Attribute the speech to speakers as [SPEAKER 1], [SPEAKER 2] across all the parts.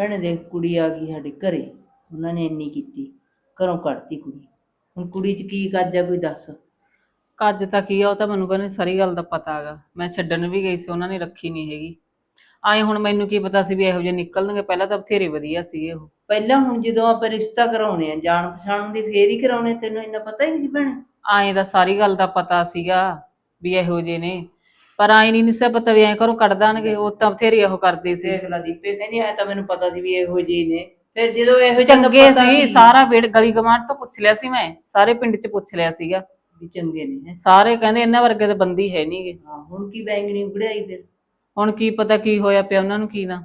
[SPEAKER 1] ਭੈਣੇ ਦੇਖ ਕੁੜੀ ਆ ਗਈ ਸਾਡੇ ਘਰੇ। ਉਹਨਾਂ ਨੇ ਇੰਨੀ ਕੀਤੀ ਘਰੋਂ ਕੱਢਤੀ ਕੁੜੀ। ਹੁਣ ਕੁੜੀ 'ਚ ਕੀ ਕਰਜਾ ਕੋਈ ਦੱਸ?
[SPEAKER 2] ਕੱਜ ਤਾਂ ਕੀ ਆ ਉਹ ਤਾਂ ਮੈਨੂੰ ਬਣੇ ਸਾਰੀ ਗੱਲ ਦਾ ਪਤਾ ਹੈਗਾ। ਮੈਂ ਛੱਡਣ ਵੀ ਗਈ ਸੀ ਉਹਨਾਂ ਨੇ ਰੱਖੀ ਨਹੀਂ ਹੈਗੀ। ਆਏ ਹੁਣ ਮੈਨੂੰ ਕੀ ਪਤਾ ਸੀ ਵੀ ਇਹੋ ਜਿਹੇ ਨਿਕਲਣਗੇ ਪਹਿਲਾਂ ਤਾਂ ਬਥੇਰੇ ਵਧੀਆ ਸੀਗੇ ਉਹ।
[SPEAKER 1] ਪਹਿਲਾਂ ਹੁਣ ਜਦੋਂ ਆਪਾਂ ਰਿਸ਼ਤਾ ਕਰਾਉਣੇ ਆ ਜਾਣ ਪਛਾਣ ਦੀ ਫੇਰ ਹੀ ਕਰਾਉਣੇ ਤੈਨੂੰ ਇੰਨਾ ਪਤਾ ਹੀ ਨਹੀਂ ਸੀ ਭੈਣੇ?
[SPEAKER 2] ਆਏ ਦਾ ਸਾਰੀ ਗੱਲ ਦਾ ਪਤਾ ਸੀਗਾ ਵੀ ਇਹੋ ਜਿਹੇ ਨੇ। ਪਰ ਆਏ ਨਹੀਂ ਨਿਸਾ ਪਤਾ ਵੀ ਐ ਕਰੋ ਕੱਢ ਦਾਨਗੇ ਉਹ ਤਾਂ ਬਥੇਰੇ ਉਹ ਕਰਦੇ ਸੀ।
[SPEAKER 1] ਦੇਖ ਲਾ ਦੀਪੇ ਕਹਿੰਦੀ ਐ ਤਾਂ ਮੈਨੂੰ ਪਤਾ ਸੀ ਵੀ ਇਹੋ ਜਿਹੇ ਨੇ। ਫਿਰ ਜਦੋਂ ਇਹੋ ਜਿਹਾ
[SPEAKER 2] ਚੰਗੇ ਸੀ ਸਾਰਾ ਵੇੜ ਗਲੀ ਗਮਾਂਡ ਤੋਂ ਪੁੱਛ ਲਿਆ ਸੀ ਮੈਂ ਸਾਰੇ ਪਿੰਡ 'ਚ ਪੁੱਛ ਲਿਆ ਸੀਗਾ।
[SPEAKER 1] ਵੀ ਚੰਗੇ ਨੇ ਹੈਂ।
[SPEAKER 2] ਸਾਰੇ ਕਹਿੰਦੇ ਇਹਨਾਂ ਵਰਗੇ ਤਾਂ ਬੰਦੀ ਹੈ ਨਹੀਂਗੇ
[SPEAKER 1] ਹਾਂ ਹੁਣ ਕੀ ਬੈਂਗਣੀ ਉਗੜਾਈ ਫਿਰ?
[SPEAKER 2] ਹੁਣ ਕੀ ਪਤਾ ਕੀ ਹੋਇਆ ਪਿਆ ਉਹਨਾਂ ਨੂੰ ਕੀ ਨਾ।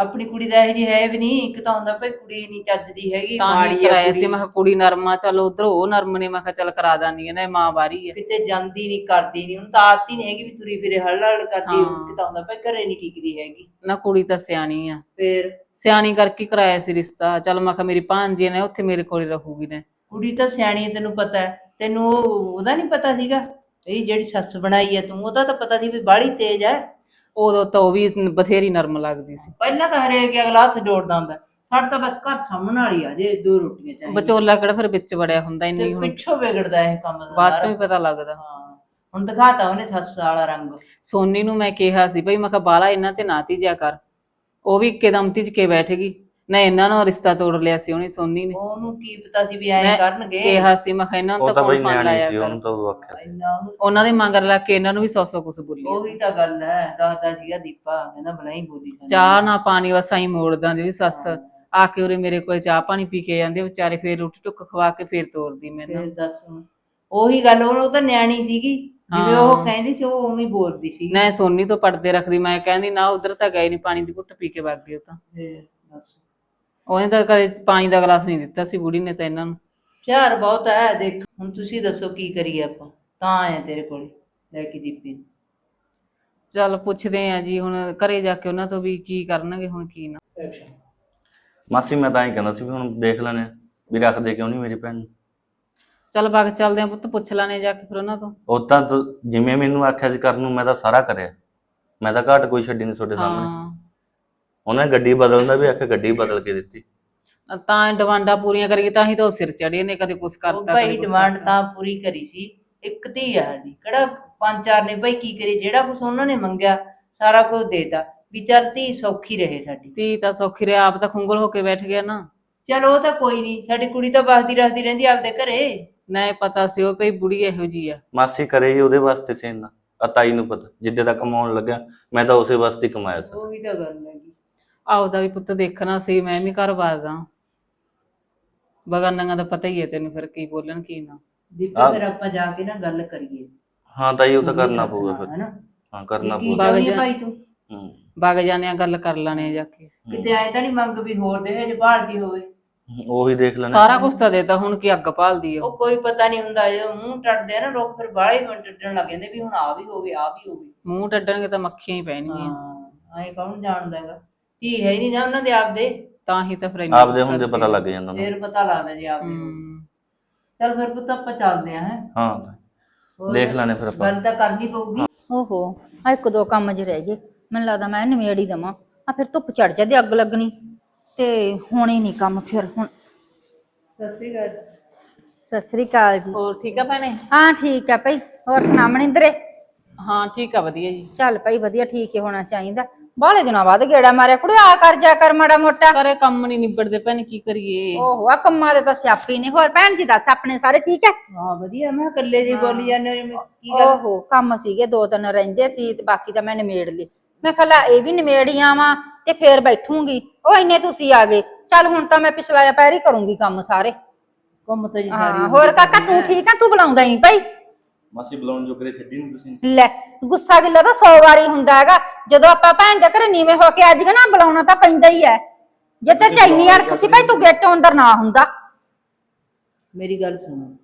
[SPEAKER 1] ਆਪਣੀ ਕੁੜੀ ਦਾ ਇਹ ਜੀ ਹੈ ਵੀ ਨਹੀਂ ਇੱਕ ਤਾਂ ਹੁੰਦਾ ਭਾਈ ਕੁੜੀ ਨਹੀਂ ਚੱਜਦੀ ਹੈਗੀ
[SPEAKER 2] ਤਾਂ ਹੀ
[SPEAKER 1] ਮਾੜੀ ਆ
[SPEAKER 2] ਕਰਾਇਆ ਸੀ
[SPEAKER 1] ਕੁੜੀ
[SPEAKER 2] ਮੈਂ ਕਿਹਾ ਕੁੜੀ ਨਰਮਾ ਚਲ ਉਧਰ ਉਹ ਨਰਮ ਨੇ ਮੈਂ ਕਿਹਾ ਚੱਲ ਕਰਾ ਦਾਨੀ ਹੈ ਨਾ ਇਹ ਮਾਂ ਬਾਰੀ ਹੈ
[SPEAKER 1] ਕਿਤੇ ਜਾਂਦੀ ਨਹੀਂ ਕਰਦੀ ਨਹੀਂ ਉਹਨੂੰ ਤਾਂ ਆਦਤ ਹੀ ਨਹੀਂ ਹੈਗੀ ਵੀ ਤੁਰੀ ਫਿਰੇ ਹੱਲ ਹੱਲ ਕਰਦੀ
[SPEAKER 2] ਹਾਂ।
[SPEAKER 1] ਉਹ ਕਿਤਾ ਹੁੰਦਾ ਭਾਈ ਘਰੇ ਨਹੀਂ ਟਿਕਦੀ ਹੈਗੀ।
[SPEAKER 2] ਨਾ ਕੁੜੀ ਤਾਂ ਸਿਆਣੀ ਆ।
[SPEAKER 1] ਫਿਰ?
[SPEAKER 2] ਸਿਆਣੀ ਕਰਕੇ ਹੀ ਕਰਾਇਆ ਸੀ ਰਿਸ਼ਤਾ ਚਲ ਮੈਂ ਕਿਹਾ ਮੇਰੀ ਭਾਂਜੀ ਨੇ ਉੱਥੇ ਮੇਰੇ ਕੋਲ ਰਹੂਗੀ ਨੇ।
[SPEAKER 1] ਕੁੜੀ ਤਾਂ ਸਿਆਣੀ ਹੈ ਤੈਨੂੰ ਪਤਾ ਹੈ। ਤੈਨੂੰ ਉਹ- ਉਹਦਾ ਨਹੀਂ ਪਤਾ ਸੀਗਾ? ਇਹ ਜਿਹੜੀ ਸੱਸ ਬਣਾਈ ਹੈ ਤੂੰ ਉਹਦਾ ਤਾਂ ਪਤਾ ਸੀ ਵੀ ਬਾਹਲੀ ਤੇਜ਼ ਹੈ।
[SPEAKER 2] ਉਦੋਂ ਤਾਂ ਉਹ ਵੀ ਬਥੇਰੀ ਨਰਮ ਲੱਗਦੀ ਸੀ।
[SPEAKER 1] ਪਹਿਲਾਂ ਤਾਂ ਹਰੇਕ ਅਗਲਾ ਹੱਥ ਜੋੜਦਾ ਹੁੰਦਾ। ਸਾਡਾ ਤਾਂ ਬਸ ਘਰ ਸਾਹਮਣ ਵਾਲੀ ਆ ਜੇ ਦੋ ਰੋਟੀਆਂ ਚਾਹੀਦੀਆਂ।
[SPEAKER 2] ਵਿਚੋਲਾ ਕਿਹੜਾ ਫਿਰ ਵਿੱਚ ਵੜਿਆ ਹੁੰਦਾ
[SPEAKER 1] ਤੇ
[SPEAKER 2] ਇੰਨੀ ਹੁਣ?
[SPEAKER 1] ਪਿੱਛੋਂ ਵਿਗੜਦਾ ਇਹ ਕੰਮ ਦਾ
[SPEAKER 2] ਬਾਅਦ ਚੋਂ
[SPEAKER 1] ਸਾਰਾ।
[SPEAKER 2] ਹੀ ਪਤਾ ਲੱਗਦਾ।
[SPEAKER 1] ਹਾਂ ਹੁਣ ਦਿਖਾਤਾ ਉਹਨੇ ਸੱਸ ਵਾਲਾ ਰੰਗ।
[SPEAKER 2] ਸੋਨੀ ਨੂੰ ਮੈਂ ਕਿਹਾ ਸੀ ਭਈ ਮੈਂ ਕਿਹਾ ਬਾਲਾ ਇਹਨਾਂ ਤੇ ਨਾ ਤੀਜਿਆ ਕਰ। ਉਹ ਵੀ ਇੱਕਦਮ ਤੀਜ ਕੇ ਬੈਠ ਗਈ। ਨਾ ਇਹਨਾਂ ਨੂੰ ਰਿਸ਼ਤਾ ਤੋੜ ਲਿਆ ਸੀ ਉਹਨੇ ਸੋਨੀ ਨੇ।
[SPEAKER 1] ਉਹਨੂੰ ਕੀ ਪਤਾ ਸੀ ਵੀ ਐਂ
[SPEAKER 2] ਮੈਂ
[SPEAKER 1] ਕਰਨਗੇ?
[SPEAKER 2] ਕਿਹਾ ਸੀ ਮੈਂ ਕਿਹਾ ਇਹਨਾਂ ਨੂੰ
[SPEAKER 3] ਉਹ
[SPEAKER 2] ਤਾਂ
[SPEAKER 3] ਤਾਂ ਬਈ
[SPEAKER 2] ਕੌਣ ਮੰਨ
[SPEAKER 3] ਨਿਆਣੀ
[SPEAKER 2] ਲਾਇਆ
[SPEAKER 3] ਸੀ
[SPEAKER 2] ਕਰ।
[SPEAKER 3] ਉਹਨੂੰ ਤਾਂ ਉਹ ਆਖਿਆ
[SPEAKER 1] ਇੰਨਾ ਉਹਨੂੰ-
[SPEAKER 2] ਉਹਨਾਂ ਦੇ ਮੰਗਰ ਲੱਗ ਕੇ ਇਹਨਾਂ ਨੂੰ ਵੀ ਸੌ ਸੌ ਕੁਛ ਬੋਲੀ
[SPEAKER 1] ਉਹੀ ਤਾਂ ਗੱਲ ਹੈ ਦੱਸਦਾ ਸੀਗਾ ਦੀਪਾ ਕਹਿੰਦਾ ਬਲਾਈ ਬੋਲੀ ਸਾਨੂੰ।
[SPEAKER 2] ਚਾਹ ਨਾ ਪਾਣੀ ਵਸਾਂ ਹੀ ਮੋੜਦਾਂ ਦੀ ਵੀ ਸੱਸ। ਆ ਕੇ ਉਰੇ ਮੇਰੇ ਕੋਲ ਚਾਹ ਪਾਣੀ ਪੀ ਕੇ ਜਾਂਦੇ ਵਿਚਾਰੇ ਫੇਰ ਰੋਟੀ ਟੁੱਕ ਖਵਾ ਕੇ ਫੇਰ ਤੋਰਦੀ ਮੈਨੂੰ।
[SPEAKER 1] ਫਿਰ ਦੱਸ ਹੁਣ। ਉਹੀ ਗੱਲ ਉਹ ਉਹ ਤਾਂ ਨਿਆਣੀ ਸੀਗੀ ਜਿਵੇਂ
[SPEAKER 2] ਹਾਂ।
[SPEAKER 1] ਉਹ ਕਹਿੰਦੀ ਸੀ ਉਹ ਉਵੇਂ ਹੀ ਬੋਲਦੀ ਸੀ।
[SPEAKER 2] ਨਾ ਇਹ ਸੋਨੀ ਤੋਂ ਪੜਦੇ ਰੱਖਦੀ ਮੈਂ ਕਹਿੰਦੀ ਨਾ ਉਧਰ ਤਾਂ ਗਏ ਨਹੀਂ ਪਾਣੀ ਦੀ ਘੁੱਟ ਪੀ ਕੇ ਵਗ ਗਏ ਉਹ ਤਾਂ।
[SPEAKER 1] ਫਿਰ ਦੱਸ।
[SPEAKER 2] ਉਹਨੇ ਤਾਂ ਕਦੇ ਪਾਣੀ ਦਾ ਗਲਾਸ ਨਹੀਂ ਦਿੱਤਾ ਸੀ ਬੁੜੀ ਨੇ ਤਾਂ ਇਹਨਾਂ ਨੂੰ।
[SPEAKER 1] ਪਿਆਰ ਬਹੁਤ ਹੈ ਦੇਖ ਹੁਣ ਤੁਸੀਂ ਦੱਸੋ ਕੀ ਕਰੀਏ ਆਪਾਂ? ਤਾਂ ਆਏ ਤੇਰੇ ਕੋਲੇ ਲੈ ਕੇ ਦੀਪੀ ਨੂੰ।
[SPEAKER 2] ਚੱਲ ਪੁੱਛਦੇ ਆ ਜੀ ਹੁਣ ਘਰੇ ਜਾ ਕੇ ਉਹਨਾਂ ਤੋਂ ਵੀ ਕੀ ਕਰਨਗੇ ਹੁਣ ਕੀ ਨਾ।
[SPEAKER 3] ਮਾਸੀ ਮੈਂ ਤਾਂ ਹੀ ਕਹਿੰਦਾ ਸੀ ਵੀ ਹੁਣ ਦੇਖ ਲੈਣੇ ਆ, ਵੀ ਰੱਖਦੇ ਕਿਉਂ ਨਹੀਂ ਮੇਰੀ ਭੈਣ ਨੂੰ?
[SPEAKER 2] ਚੱਲ ਬਾਗ ਚੱਲਦੇ ਆ ਪੁੱਤ ਪੁੱਛ ਲਾਣੇ ਜਾ ਕੇ ਫਿਰ ਉਹਨਾਂ ਤੋਂ।
[SPEAKER 3] ਉਹ ਤਾਂ ਤੂੰ- ਜਿਵੇਂ ਮੈਨੂੰ ਆਖਿਆ ਸੀ ਕਰਨ ਨੂੰ ਮੈਂ ਤਾਂ ਸਾਰਾ ਕਰਿਆ। ਮੈਂ ਤਾਂ ਘਾਟ ਕੋਈ ਛੱਡੀ ਨਹੀਂ ਤੁਹਾਡੇ ਸਾਹਮਣੇ।
[SPEAKER 2] ਹਾਂ
[SPEAKER 3] ਉਹਨੇ ਗੱਡੀ ਬਦਲਣ ਦਾ ਵੀ ਆਖਿਆ ਗੱਡੀ ਬਦਲ ਕੇ ਦਿੱਤੀ।
[SPEAKER 2] ਤਾਂ ਡਿਮਾਂਡਾਂ ਪੂਰੀਆਂ ਕਰੀਏ ਤਾਂ ਹੀ ਤਾਂ ਉਹ ਸਿਰ ਚੜੇ ਨੇ ਕਦੇ ਕੁਛ ਕਰਤਾ
[SPEAKER 1] ਭਾਈ
[SPEAKER 2] ਕਦੇ ਕੁਛ
[SPEAKER 1] ਡਿਮਾਂਡ
[SPEAKER 2] ਕਰਤਾ।
[SPEAKER 1] ਤਾਂ ਪੂਰੀ ਕਰੀ ਸੀ ਇੱਕ ਧੀ ਆ ਸਾਡੀ ਕਿਹੜਾ ਪੰਜ ਚਾਰ ਨੇ ਭਾਈ ਕੀ ਕਰੀ ਜਿਹੜਾ ਕੁਝ ਉਹਨਾਂ ਨੇ ਮੰਗਿਆ ਸਾਰਾ ਕੁਝ ਦੇਤਾ। ਵੀ ਚੱਲ ਧੀ ਸੌਖੀ ਰਹੇ ਸਾਡੀ।
[SPEAKER 2] ਧੀ ਤਾਂ ਸੌਖੀ ਰਿਆ ਆਪ ਤਾਂ ਖੁੰਗਲ ਹੋ ਕੇ ਬੈਠ ਗਿਆ ਨਾ।
[SPEAKER 1] ਚਲ ਉਹ ਤਾਂ ਕੋਈ ਨਹੀਂ ਸਾਡੀ ਕੁੜੀ ਤਾਂ ਬਸਦੀ ਰਹਦੀ ਰਹਿੰਦੀ ਆਪਦੇ ਘਰੇ।
[SPEAKER 2] ਨਾ ਇਹ ਪਤਾ ਸੀ ਉਹ ਭਈ ਬੁੜੀ ਇਹੋ ਜੀ ਆ।
[SPEAKER 3] ਮਾਸੀ ਕਰੇ ਹੀ ਉਹਦੇ ਵਾਸਤੇ ਸੀ ਇੰਨਾ ਆ ਤਾਈ ਨੂੰ ਪਤਾ ਜਿੱਦੇ ਤੱਕ ਕਮਾਉਣ ਲੱਗਿਆ ਮੈਂ ਤਾਂ ਉਸੇ ਵਾਸਤੇ ਹੀ ਕਮਾਇਆ ਸੀ।
[SPEAKER 1] ਉਹੀ ਤਾਂ ਗੱਲ ਹੈਗੀ।
[SPEAKER 2] ਆਪਦਾ ਵੀ ਪੁੱਤ ਦੇਖਣਾ ਸੀ ਮੈਂ ਵੀ ਘਰ ਵਾਸਦਾ ਬਗਾਨਾਂ ਦਾ ਪਤਾ ਹੀ ਹੈ ਤੈਨੂੰ ਫਿਰ ਕੀ ਬੋਲਣ ਕੀ ਨਾ।
[SPEAKER 1] ਦੀਪੇ। ਫਿਰ ਆਪਾਂ ਜਾ ਕੇ ਨਾ ਗੱਲ ਕਰੀਏ।
[SPEAKER 3] ਹਾਂ ਤਾਈ ਉਹ ਤਾਂ ਕਰਨਾ ਪਊਗਾ ਫਿਰ।
[SPEAKER 1] ਹਨਾ?
[SPEAKER 3] ਹਾਂ ਕਰਨਾ
[SPEAKER 1] ਕੀ
[SPEAKER 3] ਪਊਗਾ।
[SPEAKER 2] ਬਾਗ
[SPEAKER 1] ਆ ਭਾਈ ਤੂੰ?
[SPEAKER 3] ਹੂੰ।
[SPEAKER 2] ਬਗ ਜਾਣੇ ਆ ਗੱਲ ਕਰ ਲਾਣੇ ਜਾ ਕੇ।
[SPEAKER 1] ਕਿਤੇ ਐ ਤਾਂ ਨਹੀਂ ਮੰਗ ਵੀ ਹੋਰ ਦੇ ਜੇ ਭਾਲਦੀ ਹੋਵੇ।
[SPEAKER 3] ਉਹੀ ਦੇਖ ਲੈਣਾ।
[SPEAKER 2] ਸਾਰਾ ਕੁਝ ਤਾਂ ਦੇਤਾ ਹੁਣ ਕੀ ਅੱਗ ਭਾਲਦੀ ਆ। ਉਹ।
[SPEAKER 1] ਕੋਈ ਪਤਾ ਨਹੀਂ ਹੁੰਦਾ ਜਦੋਂ ਮੂੰਹ ਟੱਟਦੇ ਆ ਨਾ ਲੋਕ ਫਿਰ ਬਾਹਲੇ ਹੀ ਟੱਟਣ ਲੱਗ ਜਾਂਦੇ ਵੀ ਹੁਣ ਆ ਵੀ ਹੋਵੇ ਆ ਵੀ ਹੋਵੇ।
[SPEAKER 2] ਮੂੰਹ ਟੱਡਣਗੇ ਤਾਂ ਮੱਖੀਆਂ ਹੀ ਪੈਣਗੀਆਂ।
[SPEAKER 1] ਹਾਂ ਐ ਕੌਣ ਜਾਣਦਾ ਹੈਗਾ? ਧੀ ਹੈ ਹੀ ਨਹੀਂ ਨਾ ਉਹਨਾਂ ਦੇ ਆਪਦੇ।
[SPEAKER 2] ਤਾਂ ਹੀ ਤਾਂ ਫਿਰ ਇੰਨਾ
[SPEAKER 3] ਆਪਦੇ ਹੁੰਦੇ ਪਤਾ। ਲੱਗ ਜਾਂਦਾ ਉਹਨੂੰ।
[SPEAKER 1] ਫੇਰ ਪਤਾ ਲੱਗਦਾ ਜੇ ਆਪਦੇ।
[SPEAKER 2] ਹੂੰ।
[SPEAKER 1] ਚੱਲ ਫਿਰ ਪੁੱਤ ਆਪਾਂ ਚੱਲਦੇ ਆ ਹੈ।
[SPEAKER 3] ਹਾਂ। ਦੇਖ ਲੈਣੇ ਫਿਰ ਆਪਾਂ।
[SPEAKER 1] ਗੱਲ ਤਾਂ ਕਰਨੀ ਪਊਗੀ।
[SPEAKER 4] ਓਹੋ ਆ ਇੱਕ ਦੋ ਕੰਮ ਜ ਰਹਿ ਗਏ। ਮੈਨੂੰ ਲੱਗਦਾ ਮੈਂ ਨਿਮੇੜ ਹੀ ਦਵਾਂ। ਆ ਫਿਰ ਧੁੱਪ ਚੜ ਜਾਂਦੀ ਅੱਗ ਲੱਗਣੀ। ਤੇ ਹੋਣੀ ਨਹੀਂ ਕੰਮ ਫਿਰ ਹੁਣ।
[SPEAKER 1] ਸਤਿ ਸ੍ਰੀ ਅਕਾਲ।
[SPEAKER 4] ਸਤਿ ਸ੍ਰੀ ਅਕਾਲ ਜੀ।
[SPEAKER 2] ਹੋਰ ਠੀਕ ਆ ਭੈਣੇ?
[SPEAKER 4] ਹਾਂ ਠੀਕ ਆ ਭਾਈ। ਹੋਰ ਸੁਣਾ ਮਨਿੰਦਰੇ?
[SPEAKER 2] ਹਾਂ ਠੀਕ ਆ ਵਧੀਆ ਜੀ।
[SPEAKER 4] ਚੱਲ ਭਾਈ ਵਧੀਆ ਠੀਕ ਹੀ ਹੋਣਾ ਚਾਹੀਦਾ। ਬਾਹਲੇ ਦਿਨਾਂ ਬਾਅਦ ਗੇੜਾ ਮਾਰਿਆ ਕੁੜੇ ਆ ਕਰ ਜਾ ਕਰ ਮਾੜਾ ਮੋਟਾ।
[SPEAKER 2] ਕਰੇ ਕੰਮ ਨਹੀਂ ਨਿਬੜਦੇ ਭੈਣੇ ਕੀ ਕਰੀਏ?
[SPEAKER 4] ਓਹੋ ਆ ਕੰਮਾਂ ਦੇ ਤਾਂ ਸਿਆਪੀ ਨੇ। ਹੋਰ ਭੈਣ ਜੀ ਦੱਸ ਆਪਣੇ ਸਾਰੇ ਠੀਕ ਹੈ
[SPEAKER 1] ਹਾਂ ਵਧੀਆ ਮੈਂ ਇਕੱਲੇ ਜੀ ਬੋਲੀ ਜਾਂਦੇ ਹੋ ਜਿਵੇਂ ਕੀ ਗੱਲ?
[SPEAKER 4] ਓਹੋ ਕੰਮ ਸੀਗੇ ਦੋ ਤਿੰਨ ਰਹਿੰਦੇ ਸੀ ਤੇ ਬਾਕੀ ਤਾਂ ਮੈਂ ਨਿਮੇੜ ਲਈ ਮੈਂ ਕਿਹਾ ਲੈ ਇਹ ਵੀ ਨਿਮੇੜੀਆਂ ਵਾ ਤੇ ਫੇਰ ਬੈਠੂੰਗੀ। ਉਹ ਇੰਨੇ ਤੁਸੀਂ ਆ ਗਏ। ਚੱਲ ਹੁਣ ਤਾਂ ਮੈਂ ਪਿਛਲਾ ਜਿਹਾ ਪੈਰ ਹੀ ਕਰੂੰਗੀ ਕੰਮ ਸਾਰੇ।
[SPEAKER 1] ਕੰਮ ਤਾਂ ਜੀ
[SPEAKER 4] ਹਾਂ ਹੋਰ ਕਾਕਾ ਤੂੰ ਠੀਕ ਆ? ਤੂੰ ਬੁਲਾਉਂਦਾ ਹੀ ਨਹੀਂ ਭਾਈ।
[SPEAKER 3] ਮਾਸੀ ਬੁਲਾਉਣ ਜੋਗਰੇ ਛੱਡੀ ਨਹੀਂ ਤੁਸੀਂ?
[SPEAKER 4] ਲੈ ਗੁੱਸਾ ਗਿੱਲਾ ਤਾਂ 100 ਵਾਰੀ ਹੁੰਦਾ ਹੈਗਾ। ਜਦੋਂ ਆਪਾਂ ਭੈਣ ਦੇ ਘਰੇ ਨੀਵੇਂ ਹੋ ਕੇ ਅੱਜ ਨਾ ਬੁਲਾਉਣਾ ਤਾਂ ਪੈਂਦਾ ਹੀ ਹੈ। ਜੇ ਤੇ ਚੈਨੀ ਅਰਕ ਸੀ ਭਾਈ ਤੂੰ ਗੇਟੋਂ ਅੰਦਰ ਨਾ ਹੁੰਦਾ।
[SPEAKER 1] ਮੇਰੀ ਗੱਲ ਸੁਣੋ।